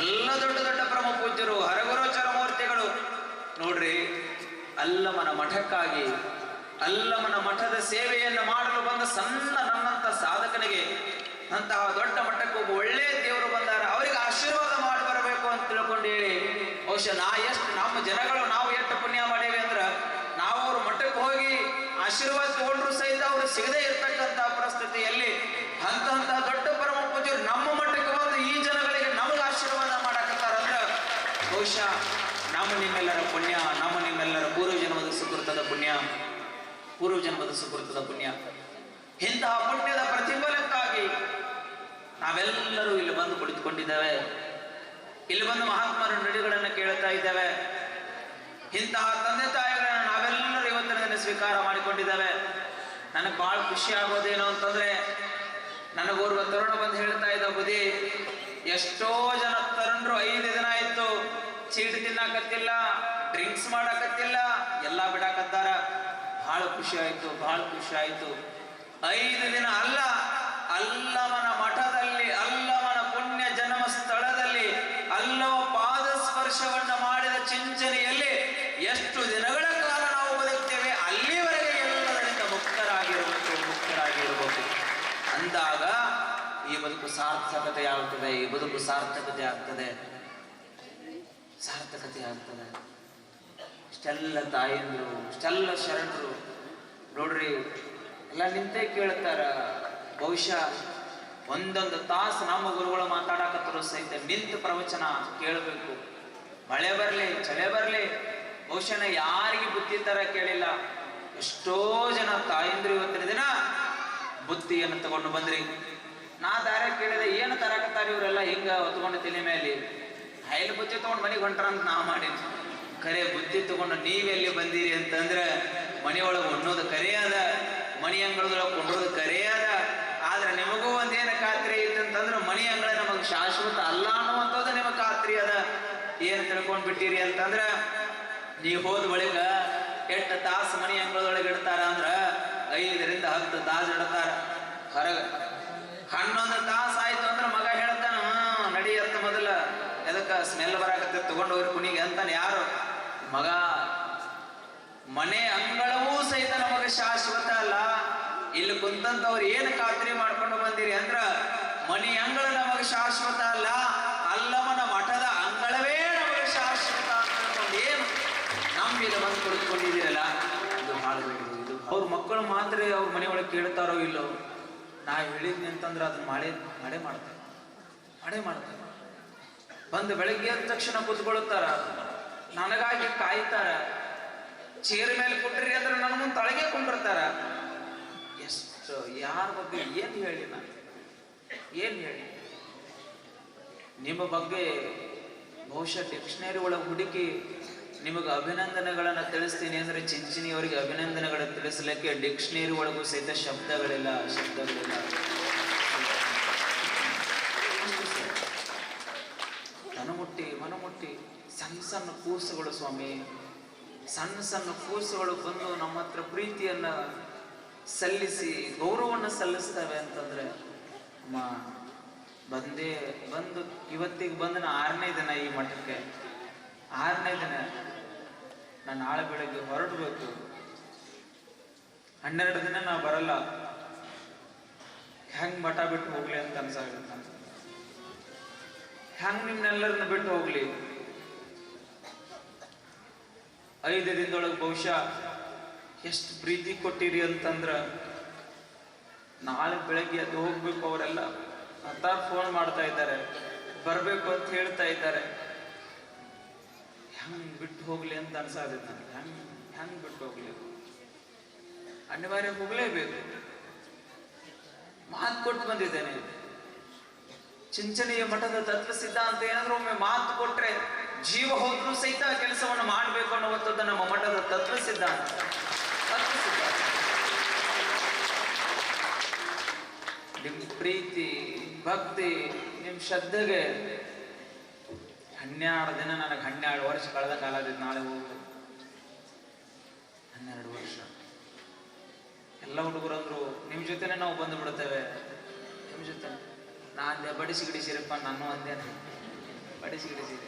ಎಲ್ಲ ದೊಡ್ಡ ದೊಡ್ಡ ಪ್ರಮ ಪೂಜ್ಯರು, ಹರಗುರೋಚರ ಮೂರ್ತಿಗಳು. ನೋಡ್ರಿ ಅಲ್ಲಮನ ಮಠಕ್ಕಾಗಿ ಅಲ್ಲಮನ ಮಠದ ಸೇವೆಯನ್ನು ಮಾಡಲು ಬಂದ ಸಣ್ಣ ನನ್ನಂತ ಸಾಧಕನಿಗೆ ಅಂತಹ ದೊಡ್ಡ ಮಟ್ಟಕ್ಕೆ ಒಬ್ಬ ಒಳ್ಳೆ ದೇವರು ಬಂದಾರ, ಅವರಿಗೆ ಆಶೀರ್ವಾದ ಮಾಡಿ ಬರಬೇಕು ಅಂತ ತಿಳ್ಕೊಂಡು ಹೇಳಿ, ಬಹುಶಃ ನಾ ಎಷ್ಟು, ನಮ್ಮ ಜನಗಳು ನಾವು ಎಷ್ಟು ಪುಣ್ಯ ಮಾಡೇವಿ ಅಂದ್ರ ನಾವು ಅವ್ರ ಮಠಕ್ಕೆ ಹೋಗಿ ಆಶೀರ್ವಾದ ತಗೊಂಡ್ರು ಸಹಿತ ಅವರು ಸಿಗದೇ ಇರತಕ್ಕಂತಹ ಪರಿಸ್ಥಿತಿಯಲ್ಲಿ ಅಂತ ಹಂತ ದೊಡ್ಡ ಪರಮ ಪೂಜರು ನಮ್ಮ ಮಟ್ಟಕ್ಕೆ ಬಂದು ಈ ಜನಗಳಿಗೆ ನಮಗೆ ಆಶೀರ್ವಾದ ಮಾಡಾಕತ್ತಾರ ಅಂದ್ರ ಬಹುಶಃ ನಮ್ಮ ನಿಮ್ಮೆಲ್ಲರ ಪುಣ್ಯ, ನಮ್ಮ ನಿಮ್ಮೆಲ್ಲರ ಪೂರ್ವ ಜನ್ಮದ ಸುಕೃತದ ಪುಣ್ಯ ಪೂರ್ವ ಜನ್ಮದ ಸುಕೃತದ ಪುಣ್ಯ. ಇಂತಹ ಪುಣ್ಯದ ಪ್ರತಿಫಲಕ್ಕಾಗಿ ನಾವೆಲ್ಲರೂ ಇಲ್ಲಿ ಬಂದು ಕುಳಿತುಕೊಂಡಿದ್ದೇವೆ. ಇಲ್ಲಿ ಬಂದು ಮಹಾತ್ಮರ ನುಡಿಗಳನ್ನು ಕೇಳ್ತಾ ಇದ್ದೇವೆ. ಇಂತಹ ತಂದೆ ತಾಯಿಗಳನ್ನ ಸ್ವೀಕಾರ ಮಾಡಿಕೊಂಡಿದ್ದಾವೆ. ನನಗೆ ಬಹಳ ಖುಷಿ ಆಗೋದೇನು ಅಂತಂದ್ರೆ ನನಗೋರ್ವ ತರುಣ ಬಂದು ಹೇಳ್ತಾ ಇದ್ದ ಬುದಿ ಎಷ್ಟೋ ಜನ ತರುಣರು ಐದು ದಿನ ಆಯ್ತು, ಚೀಟ್ ತಿನ್ನಕತ್ತಿಲ್ಲ, ಡ್ರಿಂಕ್ಸ್ ಮಾಡಕತ್ತಿಲ್ಲ, ಎಲ್ಲ ಬಿಡಾಕತ್ತಾರ. ಬಹಳ ಖುಷಿ ಆಯ್ತು ಬಹಳ ಖುಷಿ ಆಯ್ತು. ಐದು ದಿನ ಅಲ್ಲ, ಅಲ್ಲವನ ಮಠದಲ್ಲಿ ಅಲ್ಲಮನ ಪುಣ್ಯ ಜನ್ಮ ಸ್ಥಳದಲ್ಲಿ ಅಲ್ಲವ ಪಾದ ಸ್ಪರ್ಶವನ್ನ ಬದುಕು ಸಾರ್ಥಕತೆ ಆಗ್ತದೆ, ಈ ಬದುಕು ಸಾರ್ಥಕತೆ ಆಗ್ತದೆ. ಸಾರ್ಥಕತೆ ಆಗ್ತದೆ. ಇಷ್ಟೆಲ್ಲ ತಾಯಂದ್ರು, ಇಷ್ಟೆಲ್ಲ ಶರಣರು, ನೋಡ್ರಿ, ಎಲ್ಲ ನಿಂತೆ ಕೇಳ್ತಾರ. ಬಹುಶಃ ಒಂದೊಂದು ತಾಸು ನಮ್ಮ ಗುರುಗಳು ಮಾತಾಡಕತ್ತರು ಸಹಿತ ನಿಂತು ಪ್ರವಚನ ಕೇಳಬೇಕು. ಮಳೆ ಬರಲಿ, ಚಳಿ ಬರಲಿ, ಬಹುಶಃ ಯಾರಿಗೆ ಬುದ್ಧಿ ತರ ಕೇಳಿಲ್ಲ. ಎಷ್ಟೋ ಜನ ತಾಯಂದ್ರು ಇವತ್ತಿನ ದಿನ ಬುದ್ಧಿಯನ್ನು ತಗೊಂಡು ಬಂದ್ರಿ. ನಾ ದಾರ ಕೇಳಿದೆ, ಏನು ತರಕತ್ತಾರ ಇವರೆಲ್ಲ? ಹಿಂಗ ಹೊತ್ಕೊಂಡು ತಲೆ ಮೇಲೆ. ಹೈಲ್ ಬುತ್ತಿ ತಗೊಂಡು ಮನೆಗೆ ಹೊಂಟ್ರ ಅಂತ ನಾ ಮಾಡಿದ್ವಿ ಕರೆ ಬುತ್ತಿ ತಗೊಂಡು ನೀವೆಲ್ಲಿ ಬಂದಿರಿ ಅಂತಂದ್ರೆ ಮನೆಯೊಳಗೆ ಉಣ್ಣೋದು ಕರೆ ಅದ ಅಂಗಳದೊಳಗೆ ಕೊಂಡೋದು ಕರೆ ಅದ. ಆದ್ರೆ ನಿಮಗೂ ಒಂದೇನು ಖಾತ್ರಿ ಅಂತಂದ್ರೆ, ಮನೆ ಅಂಗಳ ನಮಗೆ ಶಾಶ್ವತ ಅಲ್ಲ ಅನ್ನುವಂಥದ್ದು ನಿಮಗೆ ಖಾತ್ರಿ ಅದ. ಏನು ತಿಳ್ಕೊಂಡ್ ಬಿಟ್ಟಿರಿ ಅಂತಂದ್ರೆ ನೀವು ಹೋದ ಬಳಿಕ ಎಷ್ಟು ತಾಸು ಮನೆ ಅಂಗಳದೊಳಗೆ ಇಡ್ತಾರ ಅಂದ್ರೆ ಐದರಿಂದ ಹತ್ತು ತಾಸು ಇಡ್ತಾರ ಹೊರಗ. ಹನ್ನೊಂದು ತಾಸು ಆಯ್ತು ಅಂದ್ರೆ ಮಗ ಹೇಳ್ತಾನ ನಡಿ ನಡಿಯತ್ತ ಮೊದಲ. ಎದಕ್ಕ ಸ್ಮೆಲ್ ಬರಾಕತ್ತೆ ತಗೊಂಡು ಹೋಗ್ರಿ ಕುಣಿಗೆ ಅಂತಾನೆ ಯಾರು? ಮಗ, ಮನೆ ಅಂಗಳವೂ ಸಹಿತ ನಮಗೆ ಶಾಶ್ವತ ಅಲ್ಲ. ಇಲ್ಲಿ ಕುಂತಂತವ್ರು ಏನು ಖಾತ್ರಿ ಮಾಡ್ಕೊಂಡು ಬಂದಿರಿ ಅಂದ್ರ, ಮನೆ ಅಂಗಳ ನಮಗೆ ಶಾಶ್ವತ ಅಲ್ಲ. ಅಲ್ಲಮನ ಮಠದ ಅಂಗಳವೇ ನಮಗೆ ಶಾಶ್ವತ ಅಂತ ತಿಳ್ಕೊಂಡು ಏನು ಇಲ್ಲಿ ಬಂದು ಕುಳಿತುಕೊಂಡಿದ್ದೀರಲ್ಲ? ಇದು ಮಾಡಬೇಕು ಇದು. ಅವ್ರ ಮಕ್ಕಳು ಮಾತ್ರ ಅವ್ರ ಒಳಗೆ ಕೇಳ್ತಾರೋ ಇಲ್ಲೋ? ನಾ ಹೇಳಿದ್ನಿ ಅಂತಂದ್ರೆ ಅದನ್ನ ಮಾಡೇ ಮಾಡೇ ಮಾಡ್ತಾರೆ ಮಾಡೇ ಮಾಡ್ತಾರೆ ಬಂದು ಬೆಳಗ್ಗೆ ಅಂದ ತಕ್ಷಣ ಕುತ್ಕೊಳ್ಳುತ್ತಾರ. ನನಗಾಗಿ ಕಾಯ್ತಾರ. ಚೇರ್ ಮೇಲೆ ಕೊಟ್ರಿ ಅಂದ್ರೆ ನನ್ನ ಮುಂದೆ ತಳಗೆ ಕೊಂಡಿರ್ತಾರ. ಎಷ್ಟು, ಯಾರ ಬಗ್ಗೆ ಏನ್ ಹೇಳಿ ನಾನು? ಏನ್ ಹೇಳಿ? ನಿಮ್ಮ ಬಗ್ಗೆ ಬಹುಶಃ ಡಿಕ್ಷನರಿ ಒಳಗೆ ಹುಡುಕಿ ನಿಮಗೆ ಅಭಿನಂದನೆಗಳನ್ನು ತಿಳಿಸ್ತೀನಿ ಅಂದ್ರೆ ಚಿಂಚಿನಿಯವರಿಗೆ ಅಭಿನಂದನೆಗಳನ್ನು ತಿಳಿಸಲಿಕ್ಕೆ ಡಿಕ್ಷನರಿ ಒಳಗೂ ಸಹಿತ ಶಬ್ದಗಳಿಲ್ಲ ಶಬ್ದಗಳಿಲ್ಲ. ಮನಮುಟ್ಟಿ ಮನಮುಟ್ಟಿ ಸಣ್ಣ ಸಣ್ಣ ಕೂಸುಗಳು ಸ್ವಾಮಿ. ಸಣ್ಣ ಸಣ್ಣ ಕೂಸುಗಳು ಬಂದು ನಮ್ಮ ಹತ್ರ ಪ್ರೀತಿಯನ್ನ ಸಲ್ಲಿಸಿ, ಗೌರವವನ್ನು ಸಲ್ಲಿಸ್ತವೆ ಅಂತಂದರೆ, ಅಮ್ಮ, ಬಂದೇ ಬಂದು ಇವತ್ತಿಗೆ ಬಂದು ನಾ ಆರನೇ ದಿನ ಈ ಮಠಕ್ಕೆ. ಆರನೇ ದಿನ ನಾನು ನಾಳೆ ಬೆಳಗ್ಗೆ ಹೊರಡಬೇಕು. ಹನ್ನೆರಡು ದಿನ ನಾವು ಬರಲ್ಲ. ಹೆಂಗ್ ಮಠ ಬಿಟ್ಟು ಹೋಗ್ಲಿ ಅಂತ ಅನ್ಸಾಗುತ್ತೆ ಹೆಂಗ್ ನಿಮ್ನೆಲ್ಲರನ್ನ ಬಿಟ್ಟು ಹೋಗ್ಲಿ? ಐದು ದಿನದೊಳಗೆ ಬಹುಶಃ ಎಷ್ಟು ಪ್ರೀತಿ ಕೊಟ್ಟಿರಿ ಅಂತಂದ್ರ ನಾಳೆ ಬೆಳಗ್ಗೆ ಅದು ಹೋಗ್ಬೇಕು ಅವರೆಲ್ಲ. ಹತ್ತಾರು ಫೋನ್ ಮಾಡ್ತಾ ಇದ್ದಾರೆ. ಬರಬೇಕು ಅಂತ ಹೇಳ್ತಾ ಇದ್ದಾರೆ. ಹೆಂಗ್ ಬಿಟ್ಟು ಹೋಗ್ಲಿ ಅಂತ ಅನ್ಸಾದೆ ನನಗೆ ಹೆಂಗ್ ಹೆಂಗ್ ಬಿಟ್ಟು ಹೋಗ್ಲಿ ಅನಿವಾರ್ಯ ಹೋಗ್ಲೇಬೇಕು. ಮಾತು ಕೊಟ್ಟು ಬಂದಿದ್ದೇನೆ. ಚಿಂಚನೆಯ ಮಠದ ತತ್ವ ಸಿದ್ಧಾಂತ ಏನಾದ್ರೂ ಒಮ್ಮೆ ಮಾತು ಕೊಟ್ರೆ ಜೀವ ಹೋದ್ರು ಸಹಿತ ಕೆಲಸವನ್ನು ಮಾಡಬೇಕು ಅನ್ನುವಂಥದ್ದು ನಮ್ಮ ಮಠದ ತತ್ವ ಸಿದ್ಧಾಂತ. ತತ್ವ ಸಿದ್ಧಾಂತ. ನಿಮ್ ಪ್ರೀತಿ, ಭಕ್ತಿ, ನಿಮ್ ಶ್ರದ್ಧೆಗೆ ಹನ್ನೆರಡು ದಿನ ನನಗೆ ಹನ್ನೆರಡು ವರ್ಷ ಕಳೆದ ಕಾಲದಿಂದ ನಾಳೆ ಹೋಗ್ಬೇಕು. ಹನ್ನೆರಡು ವರ್ಷ. ಎಲ್ಲ ಹುಡುಗರಂದ್ರು ನಿಮ್ಮ ಜೊತೆನೆ ನಾವು ಬಂದು ಬಿಡ್ತೇವೆ. ನಿಮ್ಮ ಜೊತೆ? ನಾ ಅಂದೆ ಬಡಿಸಿ ಗಿಡಿಸಿರಪ್ಪ, ನಾನು ಅಂದೇನೆ ಬಡಿಸಿ ಗಿಡಿಸಿರಿ.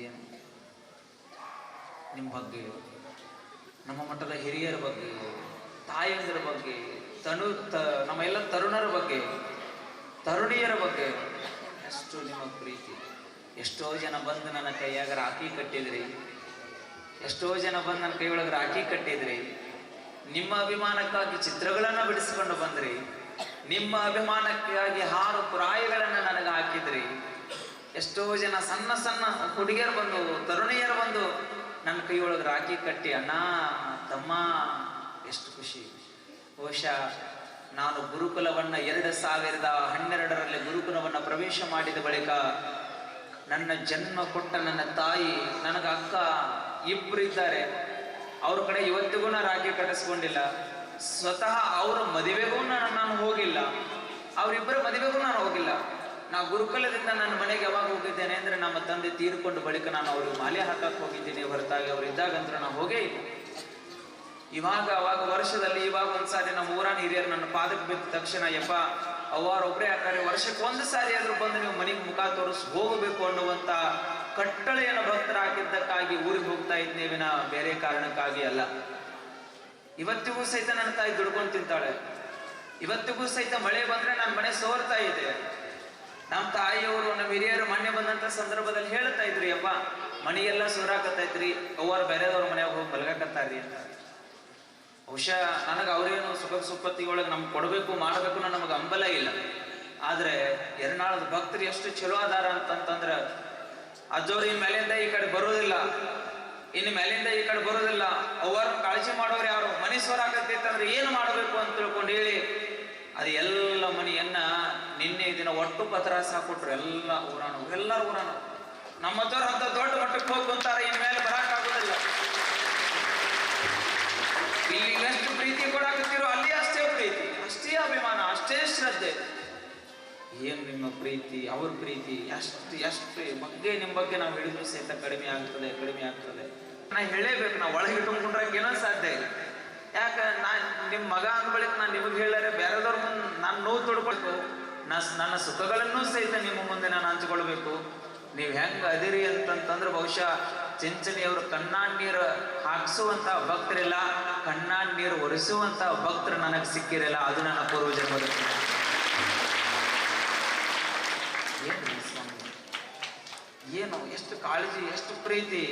ಏನು? ನಿಮ್ಮ ಬಗ್ಗೆ ನಮ್ಮ ಮಟ್ಟದ ಹಿರಿಯರ ಬಗ್ಗೆ ತಾಯಂದಿರ ಬಗ್ಗೆ ತನು, ತ, ನಮ್ಮ ಎಲ್ಲ ತರುಣರ ಬಗ್ಗೆ ತರುಣಿಯರ ಬಗ್ಗೆ ಎಷ್ಟು ನಿಮ್ಮ ಪ್ರೀತಿ. ಎಷ್ಟೋ ಜನ ಬಂದು ನನ್ನ ಕೈಯಾಗ ರಾಖಿ ಕಟ್ಟಿದ್ರಿ. ಎಷ್ಟೋ ಜನ ಬಂದು ನನ್ನ ಕೈ ಒಳಗೆ ರಾಖಿ ಕಟ್ಟಿದ್ರಿ. ನಿಮ್ಮ ಅಭಿಮಾನಕ್ಕಾಗಿ ಚಿತ್ರಗಳನ್ನ ಬಿಡಿಸಿಕೊಂಡು ಬಂದ್ರಿ. ನಿಮ್ಮ ಅಭಿಮಾನಕ್ಕಾಗಿ ಹಾರು ಪ್ರಾಯಗಳನ್ನ ನನಗೆ ಹಾಕಿದ್ರಿ. ಎಷ್ಟೋ ಜನ ಸಣ್ಣ ಸಣ್ಣ ಹುಡುಗಿಯರು ಬಂದು, ತರುಣಿಯರು ಬಂದು ನನ್ನ ಕೈಯೊಳಗೆ ರಾಖಿ ಕಟ್ಟಿ, ಅಣ್ಣ, ತಮ್ಮ, ಎಷ್ಟು ಖುಷಿ. ಬಹುಶಃ ನಾನು ಗುರುಕುಲವನ್ನ ಎರಡು ಸಾವಿರದ ಹನ್ನೆರಡರಲ್ಲಿ ಗುರುಕುಲವನ್ನು ಪ್ರವೇಶ ಮಾಡಿದ ಬಳಿಕ ನನ್ನ ಜನ್ಮ ಕೊಟ್ಟ ನನ್ನ ತಾಯಿ, ನನಗ ಅಕ್ಕ ಇಬ್ರು ಇದ್ದಾರೆ ಅವ್ರ ಕಡೆ ಇವತ್ತಿಗೂ ನಾನು ರಾಖಿ ಕಟ್ಟಿಸ್ಕೊಂಡಿಲ್ಲ. ಸ್ವತಃ ಅವರ ಮದುವೆಗೂ ನಾನು ನಾನು ಹೋಗಿಲ್ಲ. ಅವರಿಬ್ಬರ ಮದುವೆಗೂ ನಾನು ಹೋಗಿಲ್ಲ. ನಾ ಗುರುಕುಲದಿಂದ ನನ್ನ ಮನೆಗೆ ಯಾವಾಗ ಹೋಗಿದ್ದೇನೆ ಅಂದ್ರೆ ನಮ್ಮ ತಂದೆ ತೀರ್ಕೊಂಡು ಬಳಿಕ ನಾನು ಅವ್ರಿಗೆ ಮಾಲೆ ಹಾಕಕ್ಕೆ ಹೋಗಿದ್ದೀನಿ ಹೊರತಾಗಿ ಅವ್ರು ಇದ್ದಾಗಂತ್ರ ನಾನು ಹೋಗೇ ಇಲ್ಲ. ಇವಾಗ, ಅವಾಗ ವರ್ಷದಲ್ಲಿ, ಇವಾಗ ಒಂದ್ಸಾರಿ ನಮ್ಮ ಊರಾನ ಹಿರಿಯರು ನನ್ನ ಪಾದಕ್ಕೆ ಬಿದ್ದ ತಕ್ಷಣ, ಯಪ್ಪ ಒಬ್ಬರೇ ಹಾಕಾರೆ ವರ್ಷಕ್ಕೆ ಒಂದು ಸಾರಿ ಆದ್ರೂ ಬಂದು ನೀವು ಮನೆಗೆ ಮುಖ ತೋರಿಸಿ ಹೋಗಬೇಕು ಅನ್ನುವಂತ ಕಟ್ಟಳೆಯನ್ನು ಭಕ್ತರಾಗಿದ್ದಕ್ಕಾಗಿ ಊರಿಗೆ ಹೋಗ್ತಾ ಇದ್ದೇವೆ ನಾ ಬೇರೆ ಕಾರಣಕ್ಕಾಗಿ ಅಲ್ಲ. ಇವತ್ತಿಗೂ ಸಹಿತ ನನ್ನ ತಾಯಿ ದುಡ್ಕೊಂಡು ತಿಂತಾಳೆ. ಇವತ್ತಿಗೂ ಸಹಿತ ಮಳೆ ಬಂದ್ರೆ ನನ್ನ ಮನೆ ಸೋರ್ತಾ ಇದೆ. ನಮ್ಮ ತಾಯಿಯವರು ನಮ್ಮ ಹಿರಿಯರು ಮನೆ ಬಂದಂತ ಸಂದರ್ಭದಲ್ಲಿ ಹೇಳ್ತಾ ಇದ್ರಿ ಅಪ್ಪ ಮನೆಗೆಲ್ಲ ಸೋರಾಕತ್ತೈತ್ರಿ, ಅವ್ವಾರು ಬೇರೆದವ್ರ ಮನೆಯಾಗ ಹೋಗಿ ಅಂತ. ಬಹುಶಃ ನನಗೆ ಅವರೇನು ಸುಖ ಸುಪ್ಪತ್ತಿ ಒಳಗೆ ನಮ್ಗೆ ಕೊಡಬೇಕು, ಮಾಡಬೇಕು ನಮಗೆ ಅಂಬಲ ಇಲ್ಲ. ಆದರೆ ಎರ್ನಾಳದ ಭಕ್ತರು ಎಷ್ಟು ಚಲೋ ಅದಾರ ಅಂತಂತಂದ್ರೆ ಅಜ್ಜೋರು ಇನ್ ಮೇಲಿಂದ ಈ ಕಡೆ ಬರೋದಿಲ್ಲ. ಇನ್ನು ಮೇಲಿಂದ ಈ ಕಡೆ ಬರೋದಿಲ್ಲ. ಅವರು ಕಾಳಜಿ ಮಾಡೋರು ಯಾರು? ಮನೆ ಅಂತಂದ್ರೆ ಏನು ಮಾಡಬೇಕು ಅಂತ ತಿಳ್ಕೊಂಡು ಹೇಳಿ, ಅದು ಎಲ್ಲ ಮನೆಯನ್ನ ನಿನ್ನೆ ದಿನ ಒಟ್ಟು ಪತ್ರ ಹಾಕೊಟ್ರು ಎಲ್ಲ ಊರಾಣ ಎಲ್ಲರೂ ಊರಾಣ ನಮ್ಮ ಅಂತ ದೊಡ್ಡ ಮಟ್ಟಕ್ಕೆ ಹೋಗಿ ಕುಂತಾರ ಮೇಲೆ ಬರಕ್ಕಾಗೋದಿಲ್ಲ ಇಲ್ಲಿ ಎಷ್ಟು ಪ್ರೀತಿ ಕೊಡಾಕತ್ತೀರೋ ಅಲ್ಲಿ ಅಷ್ಟೇ ಪ್ರೀತಿ ಅಷ್ಟೇ ಅಭಿಮಾನ ಅಷ್ಟೇ ಏನು ನಿಮ್ಮ ಪ್ರೀತಿ? ಅವ್ರ ಪ್ರೀತಿ? ಎಷ್ಟು ಎಷ್ಟು ಬಗ್ಗೆ ನಿಮ್ಮ ಬಗ್ಗೆ ನಾವು ಹೇಳಿದ್ರು ಸಹಿತ ಕಡಿಮೆ ಆಗ್ತದೆ ಕಡಿಮೆ ಆಗ್ತದೆ. ನಾ ಹೇಳೇಬೇಕು, ನಾವು ಒಳಗೆ ಇಟ್ಕೊಂಡ್ರೆ ಏನೋ ಸಾಧ್ಯ ಇಲ್ಲ. ಯಾಕೆ, ನಾ ನಿಮ್ಮ ಮಗ ಅಂದ ಬಳಿಕ ನಾನು ನಿಮಗೆ ಹೇಳಾರೆ ಬೇರೆದವ್ರ ಮುಂದೆ ನಾನು ನೋವು ತೊಡ್ಕೊಳ್ಬೇಕು. ನನ್ನ ಸುಖಗಳನ್ನೂ ಸಹಿತ ನಿಮ್ಮ ಮುಂದೆ ನಾನು ಹಂಚ್ಕೊಳ್ಬೇಕು. ನೀವು ಹೆಂಗ ಅದಿರಿ ಅಂತಂತಂದ್ರೆ ಬಹುಶಃ ಚಿಂಚಣಿಯವರು ಕಣ್ಣಾಣ್ಣೀರು ಹಾಕಿಸುವಂತ ಭಕ್ತರಿಲ್ಲ ಕಣ್ಣಾಣ್ಣೀರು ಒರೆಸುವಂತ ಭಕ್ತರು ನನಗೆ ಸಿಕ್ಕಿರಲ್ಲ, ಅದು ನನ್ನ ಪೂರ್ವ ಜನ್ಮದ ಸ್ವಾಮಿ? ಏನು, ಎಷ್ಟು ಕಾಳಜಿ, ಎಷ್ಟು ಪ್ರೀತಿ?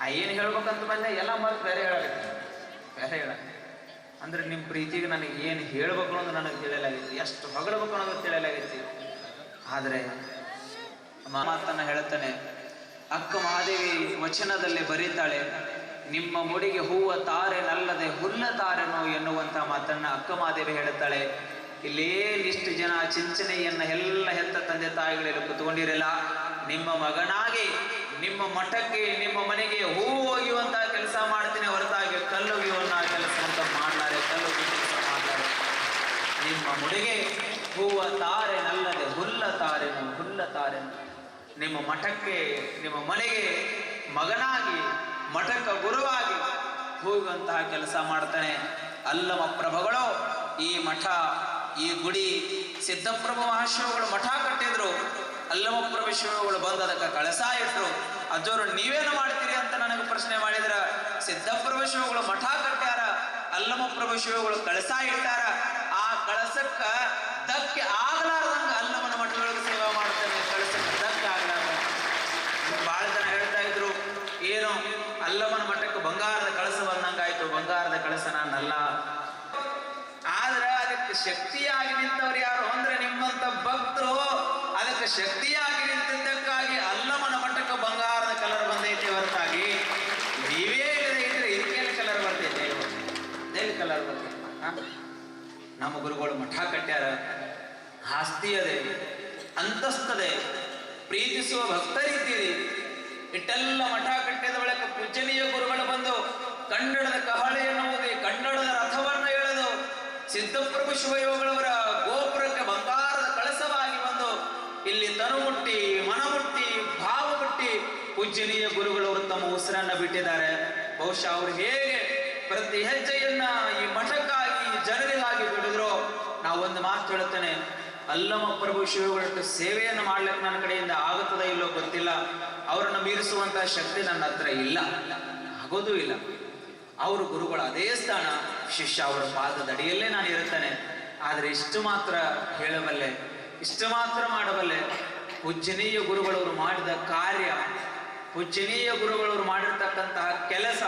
ಆ ಏನು ಹೇಳ್ಬೇಕಂತ ಬಂದೆ, ಎಲ್ಲ ಮತ್ತೆ ಬೇರೆ ಹೇಳಾಗತ್ತೆ ಬೇರೆ ಹೇಳ. ಅಂದ್ರೆ ನಿಮ್ಮ ಪ್ರೀತಿಗೆ ನನಗೆ ಏನು ಹೇಳ್ಬೇಕು ಅನ್ನೋದು ನನಗೆ ತಿಳಿಯಲಾಗೈತಿ ಎಷ್ಟು ಹೊಗಳಬೇಕು ಅನ್ನೋದು ತಿಳಿಯಲಾಗೈತಿ ಆದರೆ ಮಾತನ್ನ ಹೇಳುತ್ತಾನೆ ಅಕ್ಕ ಮಹಾದೇವಿ ವಚನದಲ್ಲಿ ಬರೀತಾಳೆ, ನಿಮ್ಮ ಮುಡಿಗೆ ಹೂವ ತಾರೆ ನಲ್ಲದೆ ಹುಲ್ಲ ತಾರೆನೋ ಎನ್ನುವಂಥ ಮಾತನ್ನ ಅಕ್ಕ ಮಹಾದೇವಿ ಹೇಳುತ್ತಾಳೆ. ಇಲ್ಲೇ ಇಷ್ಟು ಜನ ಚಿಂಚನೆಯನ್ನ ಎಲ್ಲ ಹೆತ್ತ ತಂದೆ ತಾಯಿಗಳೆಲ್ಲ ಕುತ್ಕೊಂಡಿರಲ್ಲ, ನಿಮ್ಮ ಮಗನಾಗಿ, ನಿಮ್ಮ ಮಠಕ್ಕೆ, ನಿಮ್ಮ ಮನೆಗೆ ಹೂ ಒಗೆಯುವಂತಹ ಕೆಲಸ ಮಾಡ್ತೀನಿ ಹೊರತಾಗಿ ಕಲ್ಲು ಒಗೆಯುವಂತ ಕೆಲಸ ಅಂತ ಮಾಡ್ಲಾರೆ, ಕಲ್ಲು ಕೆಲಸ ಮಾಡ್ಲಾರೆ. ನಿಮ್ಮ ಮುಡಿಗೆ ಹೂವ ತಾರೆ ನಲ್ಲದೆ, ಹುಲ್ಲ ತಾರೆನು ಹುಲ್ಲ ತಾರೆನು ನಿಮ್ಮ ಮಠಕ್ಕೆ, ನಿಮ್ಮ ಮನೆಗೆ ಮಗನಾಗಿ, ಮಠಕ್ಕ ಗುರುವಾಗಿ ಹೋಗುವಂತಹ ಕೆಲಸ ಮಾಡ್ತಾನೆ. ಅಲ್ಲಮ ಪ್ರಭುಗಳು, ಈ ಮಠ ಈ ಗುಡಿ ಸಿದ್ಧಪ್ರಭು ಮಹಾಶಿವಗಳು ಮಠ ಕಟ್ಟಿದ್ರು ಅಲ್ಲಮಪ್ರಭು ಶಿವಗಳು ಬಂದು ಅದಕ್ಕೆ ಕಳಸ ಇಟ್ರು. ಅಜ್ಜೋರು, ನೀವೇನು ಮಾಡ್ತೀರಿ ಅಂತ ನನಗೆ ಪ್ರಶ್ನೆ ಮಾಡಿದ್ರ ಸಿದ್ಧಪ್ರಭು ಶಿವಗಳು ಮಠ ಕಟ್ಟ್ಯಾರ ಅಲ್ಲಮಪ್ರಭು ಶಿವಗಳು ಕಳಸ ಇಟ್ಟಾರ ಆ ಕಳಸಕ್ಕ ದಕ್ಕೆ ಆಗ್ಲಾರ್ದಂಗ ಅಲ್ಲಮನ ಮಠಗಳಿಗೆ ಸೇವಾ ಮಾಡ್ತೇನೆ, ಕಳಸಕ್ಕೆ ದಕ್ಕೆ ಆಗ್ಲಾರ್ದಂಗ. ಬಹಳ ಜನ ಹೇಳ್ತಾ ಇದ್ರು, ಏನು ಅಲ್ಲಮನ ಶಕ್ತಿಯಾಗಿ ನಿಂತಿದ್ದಕ್ಕಾಗಿ ಅಲ್ಲಮನ ಮಠಕ್ಕೆ ಬಂಗಾರದ ಕಲರ್ ಬಂದೈತೆ ಹೊರತಾಗಿ. ನೀವೇ ಇಲ್ಲದೆ ಇದ್ರೆ ಇದಕ್ಕೇನು ಕಲರ್ ಬರ್ತೈತೆ? ಎಲ್ಲಿ ಕಲರ್ ಬರ್ತೈತೆ? ನಮ್ಮ ಗುರುಗಳು ಮಠ ಕಟ್ಟ್ಯಾರ. ಆಸ್ತಿ ಅದೇ ಅಂತಸ್ತದೆ ಪ್ರೀತಿಸುವ ಭಕ್ತರಿದ್ದೀರಿ ಇಟ್ಟೆಲ್ಲ ಮಠ ಕಟ್ಟಿದ ಬಳಿಕ ಪೂಜನೀಯ ಗುರುಗಳು ಬಂದು ಕನ್ನಡದ ಕಹಳೆಯನ್ನು ಓದಿ, ಕನ್ನಡದ ರಥವನ್ನು ಎಳೆದು ಸಿದ್ಧಪ್ರಭು ಶಿವಯೋಗಳವರ ಪೂಜ್ಯನೀಯ ಗುರುಗಳವರು ತಮ್ಮ ಉಸಿರನ್ನ ಬಿಟ್ಟಿದ್ದಾರೆ. ಬಹುಶಃ ಅವರು ಹೇಗೆ ಪ್ರತಿ ಹೆಜ್ಜೆಯನ್ನ ಈ ಮಠಕ್ಕಾಗಿ ಜನರಿಗಾಗಿ ಬಿಡಿದ್ರು ನಾವು ಒಂದು ಮಾತು ಹೇಳುತ್ತೇನೆ. ಅಲ್ಲಮ ಪ್ರಭು ಶಿವಗಳಷ್ಟು ಸೇವೆಯನ್ನು ಮಾಡ್ಲಿಕ್ಕೆ ನನ್ನ ಕಡೆಯಿಂದ ಆಗುತ್ತದ ಇಲ್ಲೋ ಗೊತ್ತಿಲ್ಲ. ಅವರನ್ನು ಮೀರಿಸುವಂತ ಶಕ್ತಿ ನನ್ನ ಹತ್ರ ಇಲ್ಲ. ಆಗೋದೂ ಇಲ್ಲ. ಅವರು ಗುರುಗಳ ಅದೇ ಸ್ಥಾನ. ಶಿಷ್ಯ ಅವರ ಪಾದದ ಅಡಿಯಲ್ಲೇ ನಾನು ಇರುತ್ತೇನೆ. ಆದರೆ ಇಷ್ಟು ಮಾತ್ರ ಹೇಳಬಲ್ಲೆ, ಇಷ್ಟು ಮಾತ್ರ ಮಾಡಬಲ್ಲೆ. ಪೂಜನೀಯ ಗುರುಗಳವರು ಮಾಡಿದ ಕಾರ್ಯ ಪೂಜ್ಯನೀಯ ಗುರುಗಳವರು ಮಾಡಿರ್ತಕ್ಕಂತಹ ಕೆಲಸ,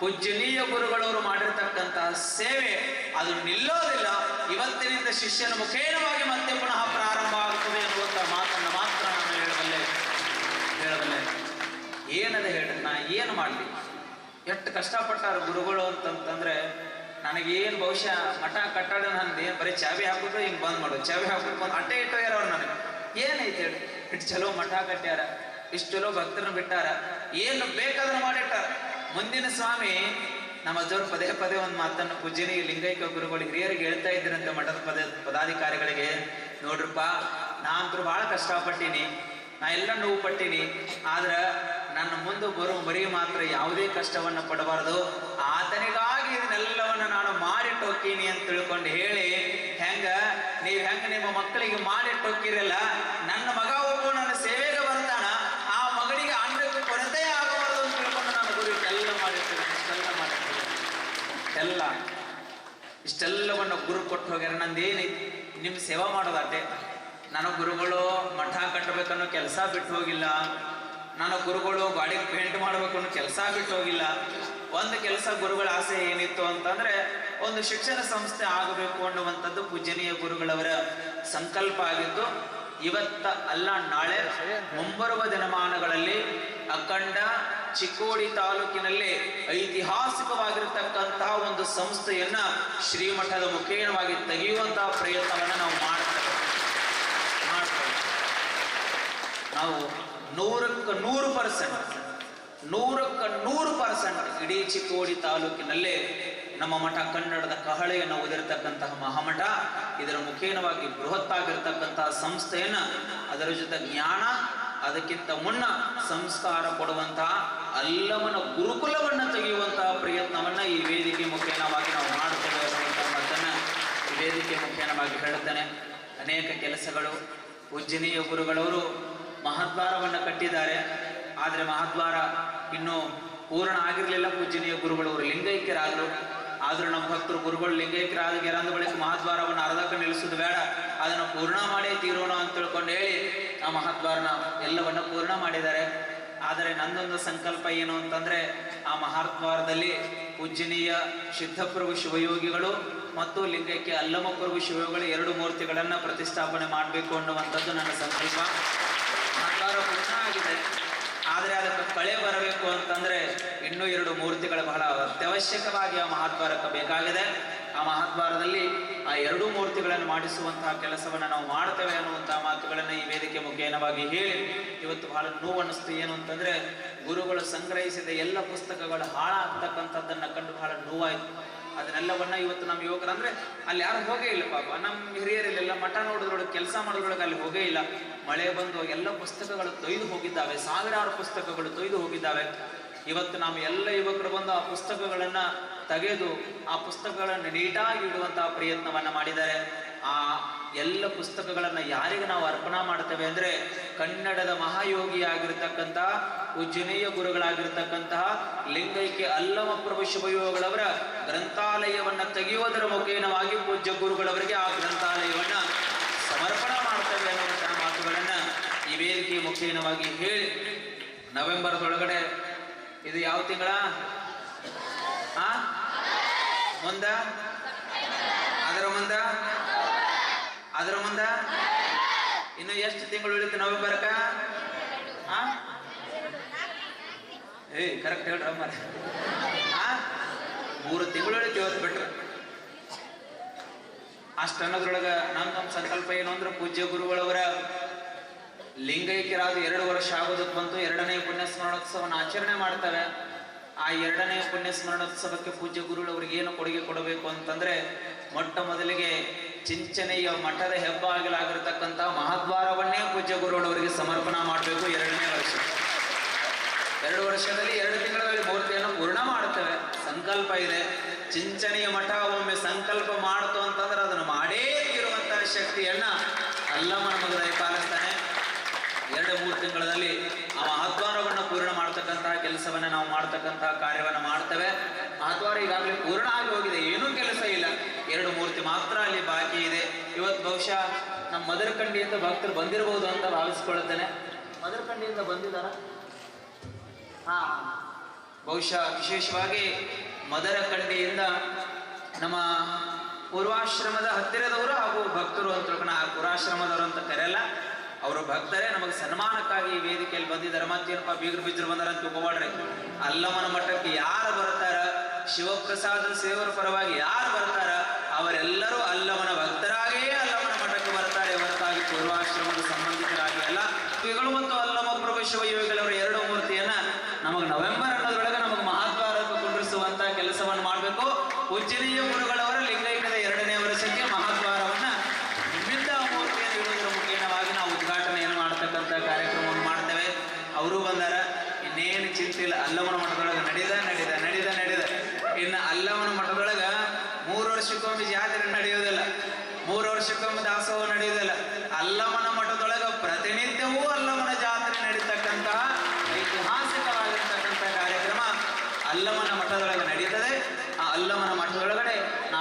ಪೂಜ್ಯನೀಯ ಗುರುಗಳವರು ಮಾಡಿರ್ತಕ್ಕಂತಹ ಸೇವೆ, ಅದು ನಿಲ್ಲೋದಿಲ್ಲ. ಇವತ್ತಿನಿಂದ ಶಿಷ್ಯನ ಮುಖೇನವಾಗಿ ಮತ್ತೆ ಪುನಃ ಪ್ರಾರಂಭ ಆಗುತ್ತದೆ ಎನ್ನುವಂತಹ ಮಾತನ್ನು ಮಾತ್ರ ನಾನು ಹೇಳಬಲ್ಲೆ ಹೇಳಬಲ್ಲೆ. ಏನದ ಹೇಳ ನಾ ಏನು ಮಾಡಲಿ? ಎಷ್ಟು ಕಷ್ಟಪಟ್ಟಾರ ಗುರುಗಳು ಅಂತಂತಂದ್ರೆ ನನಗೇನು ಬಹುಶಃ ಮಠ ಕಟ್ಟಡ ನಂದು ಏನು ಬರೀ ಚಾವಿ ಹಾಕ್ಬಿಟ್ಟು ಹಿಂಗೆ ಬಂದ್ ಮಾಡೋದು. ಚಾವಿ ಬಂದು ಅಟ್ಟೆ ಇಟ್ಟೋಗ್ಯಾರ ಅವ್ರು ನನಗೆ. ಏನೈತೆ ಹೇಳಿ? ಇಷ್ಟು ಚಲೋ ಮಠ ಕಟ್ಟ್ಯಾರ. ಇಷ್ಟು ಚಲೋ ಭಕ್ತರನ್ನ ಬಿಟ್ಟಾರ. ಏನು ಬೇಕಾದ್ರೂ ಮಾಡಿಟ್ಟಾರ. ಮುಂದಿನ ಸ್ವಾಮಿ ನಮ್ಮ ಅಜ್ಜವ್ರು ಪದೇ ಪದೇ ಒಂದು ಮಾತನ್ನು ಪೂಜ್ಯನಿಗೆ ಲಿಂಗೈಕ ಗುರುಗಳು ಹಿರಿಯರಿಗೆ ಹೇಳ್ತಾ ಇದ್ರಂತೆ ಮಠದ ಪದ ಪದಾಧಿಕಾರಿಗಳಿಗೆ. ನೋಡ್ರಪ್ಪ ನಾ ಅಂತೂ ಭಾಳ ಕಷ್ಟಪಟ್ಟೀನಿ. ನಾ ಎಲ್ಲ ನೋವು ಪಟ್ಟೀನಿ. ಆದ್ರ ನನ್ನ ಮುಂದೆ ಬರೋ ಮರಿ ಮಾತ್ರ ಯಾವುದೇ ಕಷ್ಟವನ್ನು ಪಡಬಾರದು. ಆತನಿಗಾಗಿ ಇದನ್ನೆಲ್ಲವನ್ನ ನಾನು ಮಾಡಿಟ್ಟೋಕೀನಿ ಅಂತ ತಿಳ್ಕೊಂಡು ಹೇಳಿ, ಹೆಂಗ? ನೀವ್ ಹೆಂಗ ನಿಮ್ಮ ಮಕ್ಕಳಿಗೆ ಮಾಡಿಟ್ಟೋಕಿರಲ್ಲ ನನ್ನ ಮಗ ಒಬ್ಬ ನನ್ನ ಸೇವೆಗೆ ಬರ್ತಾನ ಆ ಮಗನಿಗೆ ಅನ್ನಕ್ಕೆ ಕೊರತೆ ಆಗಬಾರದು ಅಂತ ತಿಳ್ಕೊಂಡು ನಾನು ಗುರು ಇಷ್ಟೆಲ್ಲ ಮಾಡಿರ್ತೀನಿ ಇಷ್ಟೆಲ್ಲ ಮಾಡಿರ್ತೀನಿ ಎಲ್ಲ ಇಷ್ಟೆಲ್ಲವನ್ನು ಗುರು ಕೊಟ್ಟು ಹೋಗ್ಯಾರ, ನಂದೇನೈತಿ? ನಿಮ್ ಸೇವಾ ಮಾಡೋದಾಟೆ ನಾನು ಗುರುಗಳು ಮಠ ಕಟ್ಟಬೇಕನ್ನೋ ಕೆಲಸ ಬಿಟ್ಟು ಹೋಗಿಲ್ಲ. ನನ್ನ ಗುರುಗಳು ಗಾಡಿಗೆ ಪೇಂಟ್ ಮಾಡಬೇಕು ಅನ್ನೋ ಕೆಲಸ ಬಿಟ್ಟು ಹೋಗಿಲ್ಲ. ಒಂದು ಕೆಲಸ ಗುರುಗಳ ಆಸೆ ಏನಿತ್ತು ಅಂತಂದ್ರೆ, ಒಂದು ಶಿಕ್ಷಣ ಸಂಸ್ಥೆ ಆಗಬೇಕು ಅನ್ನುವಂಥದ್ದು ಪೂಜನೀಯ ಗುರುಗಳವರ ಸಂಕಲ್ಪ ಆಗಿದ್ದು, ಇವತ್ತ ಅಲ್ಲ, ನಾಳೆ ಮುಂಬರುವ ದಿನಮಾನಗಳಲ್ಲಿ ಅಖಂಡ ಚಿಕ್ಕೋಡಿ ತಾಲೂಕಿನಲ್ಲಿ ಐತಿಹಾಸಿಕವಾಗಿರತಕ್ಕಂತಹ ಒಂದು ಸಂಸ್ಥೆಯನ್ನ ಶ್ರೀಮಠದ ಮುಖೇನವಾಗಿ ತೆಗೆಯುವಂತಹ ಪ್ರಯತ್ನವನ್ನು ನಾವು ಮಾಡ್ತೇವೆ ನಾವು ನೂರಕ್ಕ ನೂರು ಪರ್ಸೆಂಟ್, ನೂರಕ್ಕ ನೂರು ಪರ್ಸೆಂಟ್ ಇಡೀ ಚಿಕ್ಕೋಡಿ ತಾಲೂಕಿನಲ್ಲೇ ನಮ್ಮ ಮಠ ಕನ್ನಡದ ಕಹಳೆಯನ್ನು ಓದಿರತಕ್ಕಂತಹ ಮಹಾಮಠ, ಇದರ ಮುಖೇನವಾಗಿ ಬೃಹತ್ತಾಗಿರ್ತಕ್ಕಂತಹ ಸಂಸ್ಥೆಯನ್ನ ಅದರ ಜೊತೆ ಜ್ಞಾನ, ಅದಕ್ಕಿಂತ ಮುನ್ನ ಸಂಸ್ಕಾರ ಕೊಡುವಂತಹ ಅಲ್ಲಮನ ಗುರುಕುಲವನ್ನ ತೆಗೆಯುವಂತಹ ಪ್ರಯತ್ನವನ್ನ ಈ ವೇದಿಕೆ ಮುಖೇನವಾಗಿ ನಾವು ಮಾಡುತ್ತೇವೆ ಅನ್ನುವಂತಹ ಮಾತನ್ನ ಈ ವೇದಿಕೆ ಮುಖೇನವಾಗಿ ಹೇಳುತ್ತೇನೆ. ಅನೇಕ ಕೆಲಸಗಳು ಪೂಜ್ಯನೀಯ ಗುರುಗಳವರು ಮಹಾದ್ವಾರವನ್ನು ಕಟ್ಟಿದ್ದಾರೆ. ಆದರೆ ಮಹಾದ್ವಾರ ಇನ್ನೂ ಪೂರ್ಣ ಆಗಿರಲಿಲ್ಲ ಪೂಜ್ಯನೀಯ ಗುರುಗಳವರು ಲಿಂಗೈಕ್ಯರಾದರು. ಆದರೂ ನಮ್ಮ ಭಕ್ತರು ಗುರುಗಳು ಲಿಂಗೈಕ್ಯರಾದ ಬಳಿಕ ಮಹಾದ್ವಾರವನ್ನು ಅರ್ಧಕ್ಕೆ ನಿಲ್ಲಿಸೋದು ಬೇಡ. ಅದನ್ನು ಪೂರ್ಣ ಮಾಡೇ ತೀರೋಣ ಅಂತ ತಿಳ್ಕೊಂಡು ಹೇಳಿ ಆ ಮಹಾದ್ವಾರನ ಎಲ್ಲವನ್ನು ಪೂರ್ಣ ಮಾಡಿದ್ದಾರೆ. ಆದರೆ ನನ್ನೊಂದು ಸಂಕಲ್ಪ ಏನು ಅಂತಂದ್ರೆ ಆ ಮಹಾತ್ವಾರದಲ್ಲಿ ಪೂಜ್ಯನೀಯ ಸಿದ್ಧಪ್ರಭು ಶಿವಯೋಗಿಗಳು ಮತ್ತು ಲಿಂಗಕ್ಕೆ ಅಲ್ಲಮಪ್ರಭು ಶಿವಯೋಗಿಗಳು ಎರಡು ಮೂರ್ತಿಗಳನ್ನ ಪ್ರತಿಷ್ಠಾಪನೆ ಮಾಡಬೇಕು ಅನ್ನುವಂಥದ್ದು ನನ್ನ ಸಂಕಲ್ಪ. ಮಹಾದ್ವಾರ ಪೂರ್ಣ ಆಗಿದೆ. ಆದರೆ ಅದಕ್ಕೆ ಕಳೆ ಬರಬೇಕು ಅಂತಂದ್ರೆ ಇನ್ನೂ ಎರಡು ಮೂರ್ತಿಗಳು ಬಹಳ ಅತ್ಯವಶ್ಯಕವಾಗಿ ಆ ಮಹಾದ್ವಾರಕ್ಕೆ ಬೇಕಾಗಿದೆ. ಆ ಮಹಾದ್ವಾರದಲ್ಲಿ ಆ ಎರಡೂ ಮೂರ್ತಿಗಳನ್ನು ಮಾಡಿಸುವಂತಹ ಕೆಲಸವನ್ನು ನಾವು ಮಾಡ್ತೇವೆ ಅನ್ನುವಂತಹ ಮಾತುಗಳನ್ನು ಈ ವೇದಿಕೆ ಮುಖೇನವಾಗಿ ಹೇಳಿ ಇವತ್ತು ಬಹಳ ನೋವು ಅನ್ನಿಸ್ತು ಏನು ಅಂತಂದ್ರೆ ಗುರುಗಳು ಸಂಗ್ರಹಿಸಿದ ಎಲ್ಲ ಪುಸ್ತಕಗಳು ಹಾಳಾಗ್ತಕ್ಕಂಥದ್ದನ್ನು ಕಂಡು ಬಹಳ ನೋವಾಯಿತು. ಅದನ್ನೆಲ್ಲವನ್ನ ಇವತ್ತು ನಮ್ಮ ಯುವಕರು ಅಂದ್ರೆ ಅಲ್ಲಿ ಯಾರು ಹೋಗೇ ಇಲ್ಲ ಪಾಪ. ನಮ್ಮ ಹಿರಿಯರಿಲ್ಲೆಲ್ಲ ಮಠ ನೋಡಿದ್ರೊಳಗೆ ಕೆಲಸ ಮಾಡೋದ್ರೊಳಗೆ ಅಲ್ಲಿ ಹೋಗೇ ಇಲ್ಲ. ಮಳೆ ಬಂದು ಎಲ್ಲ ಪುಸ್ತಕಗಳು ತೊಯ್ದು ಹೋಗಿದ್ದಾವೆ. ಸಾವಿರಾರು ಪುಸ್ತಕಗಳು ತೊಯ್ದು ಹೋಗಿದ್ದಾವೆ. ಇವತ್ತು ನಾವು ಎಲ್ಲ ಯುವಕರು ಬಂದು ಆ ಪುಸ್ತಕಗಳನ್ನ ತೆಗೆದು ಆ ಪುಸ್ತಕಗಳನ್ನು ನೀಟಾಗಿ ಇಡುವಂತಹ ಪ್ರಯತ್ನವನ್ನ ಮಾಡಿದ್ದಾರೆ. ಆ ಎಲ್ಲ ಪುಸ್ತಕಗಳನ್ನ ಯಾರಿಗೆ ನಾವು ಅರ್ಪಣಾ ಮಾಡ್ತೇವೆ ಅಂದ್ರೆ ಕನ್ನಡದ ಮಹಾಯೋಗಿಯಾಗಿರ್ತಕ್ಕಂತಹ ಉಜ್ಜನೀಯ ಗುರುಗಳಾಗಿರ್ತಕ್ಕಂತಹ ಲಿಂಗೈಕ್ಯ ಅಲ್ಲಮ ಪ್ರಭು ಶಿವಯೋಗಳವರ ಗ್ರಂಥಾಲಯವನ್ನ ತೆಗೆಯುವುದರ ಮುಖೇನವಾಗಿ ಪೂಜ್ಯ ಗುರುಗಳವರಿಗೆ ಆ ಗ್ರಂಥಾಲಯವನ್ನ ಸಮರ್ಪಣಾ ಮಾಡ್ತೇವೆ ಅನ್ನುವಂತಹ ಮಾತುಗಳನ್ನ ಈ ವೇದಿಕೆಯ ಮುಖೇನವಾಗಿ ಹೇಳಿ ನವೆಂಬರ್ದೊಳಗಡೆ ಇದು ಯಾವ ತಿಂಗಳ? ಆ? ಮುಂದ? ಅದರ ಮುಂದ? ಅದರ ಮುಂದ? ಇನ್ನು ಎಷ್ಟು ತಿಂಗಳು ಉಳಿತು ನವೆಂಬರ್ಕ ಆ? ಏಯ್ ಕರೆಕ್ಟ್ ಹೇಳ್ರ ಆ? ಮೂರು ತಿಂಗಳು ಉಳಿತು ಇವತ್ತು ಬಿಟ್ರೆ. ಅಷ್ಟನ್ನೋದ್ರೊಳಗ ನಮ್ಮ ನಮ್ ನಮ್ ಸಂಕಲ್ಪ ಏನು ಅಂದ್ರೆ ಪೂಜ್ಯ ಗುರುಗಳವರ ಲಿಂಗೈಕ್ಯರಾದ ಎರಡು ವರ್ಷ ಆಗೋದಕ್ಕೆ ಬಂತು. ಎರಡನೇ ಪುಣ್ಯ ಸ್ಮರಣೋತ್ಸವನ ಆಚರಣೆ ಮಾಡ್ತವೆ. ಆ ಎರಡನೇ ಪುಣ್ಯ ಸ್ಮರಣೋತ್ಸವಕ್ಕೆ ಪೂಜ್ಯ ಗುರುಗಳವರಿಗೆ ಏನು ಕೊಡುಗೆ ಕೊಡಬೇಕು ಅಂತಂದ್ರೆ, ಮೊಟ್ಟ ಮೊದಲಿಗೆ ಚಿಂಚನೆಯ ಮಠದ ಹೆಬ್ಬಾಗಿಲಾಗಿರ್ತಕ್ಕಂಥ ಮಹಾದ್ವಾರವನ್ನೇ ಪೂಜ್ಯ ಗುರುಗಳವರಿಗೆ ಸಮರ್ಪಣಾ ಮಾಡಬೇಕು ಎರಡನೇ ವರ್ಷ. ಎರಡು ವರ್ಷದಲ್ಲಿ ಎರಡು ತಿಂಗಳಲ್ಲಿ ಮೂರ್ತಿಯನ್ನು ಪೂರ್ಣ ಮಾಡ್ತೇವೆ. ಸಂಕಲ್ಪ ಇದೆ. ಚಿಂಚನೆಯ ಮಠ ಒಮ್ಮೆ ಸಂಕಲ್ಪ ಮಾಡ್ತು ಅಂತಂದ್ರೆ ಅದನ್ನು ಮಾಡೇ ಇರುವಂತಹ ಶಕ್ತಿಯನ್ನ ಅಲ್ಲಮ್ಮನ ಮಗ ದಯಪಾಲಿಸ್ತಾನೆ ಎರಡು ಮೂರು ತಿಂಗಳಲ್ಲಿ ಆ ಮಹದ್ವಾರವನ್ನು ಪೂರ್ಣ ಮಾಡ್ತಕ್ಕಂತಹ ಕೆಲಸವನ್ನ ನಾವು ಮಾಡ್ತಕ್ಕಂತಹ ಕಾರ್ಯವನ್ನ ಮಾಡ್ತೇವೆ. ಮಹದ್ವಾರ ಈಗಾಗಲೇ ಪೂರ್ಣ ಆಗಿ ಹೋಗಿದೆ. ಏನೂ ಕೆಲಸ ಇಲ್ಲ. ಎರಡು ಮೂರ್ತಿ ಮಾತ್ರ ಅಲ್ಲಿ ಬಾಕಿ ಇದೆ. ಇವತ್ತು ಬಹುಶಃ ನಮ್ಮ ಮದರಕಂಡಿಯಿಂದ ಭಕ್ತರು ಬಂದಿರಬಹುದು ಅಂತ ಭಾವಿಸ್ಕೊಳ್ಳುತ್ತೇನೆ ಮದರಕಂಡಿಯಿಂದ ಬಂದಿದ್ದಾರ? ಹಾ ಬಹುಶಃ ವಿಶೇಷವಾಗಿ ಮದರ ಕಂಡಿಯಿಂದ ನಮ್ಮ ಪೂರ್ವಾಶ್ರಮದ ಹತ್ತಿರದವರು ಹಾಗೂ ಭಕ್ತರು ಅಂತ ಪೂರ್ವಾಶ್ರಮದವರು ಅಂತ ಕರೆಯಲ್ಲ. ಅವರು ಭಕ್ತರೇ, ನಮಗೆ ಸನ್ಮಾನಕ್ಕಾಗಿ ಈ ವೇದಿಕೆಯಲ್ಲಿ ಬಂದಿದ್ದಾರೆ. ಮತ್ತೇನಪ್ಪ, ಬೀಗರು ಬಿದ್ರು ಬಂದಾರ ಅಂತ ತಿಳ್ಕೊಬಾಡ್ರಿ ಅಲ್ಲಮ್ಮನ ಮಠಕ್ಕೆ ಯಾರು ಬರ್ತಾರ? ಶಿವಪ್ರಸಾದ ಸೇವರ ಪರವಾಗಿ ಯಾರು ಬರ್ತಾರ?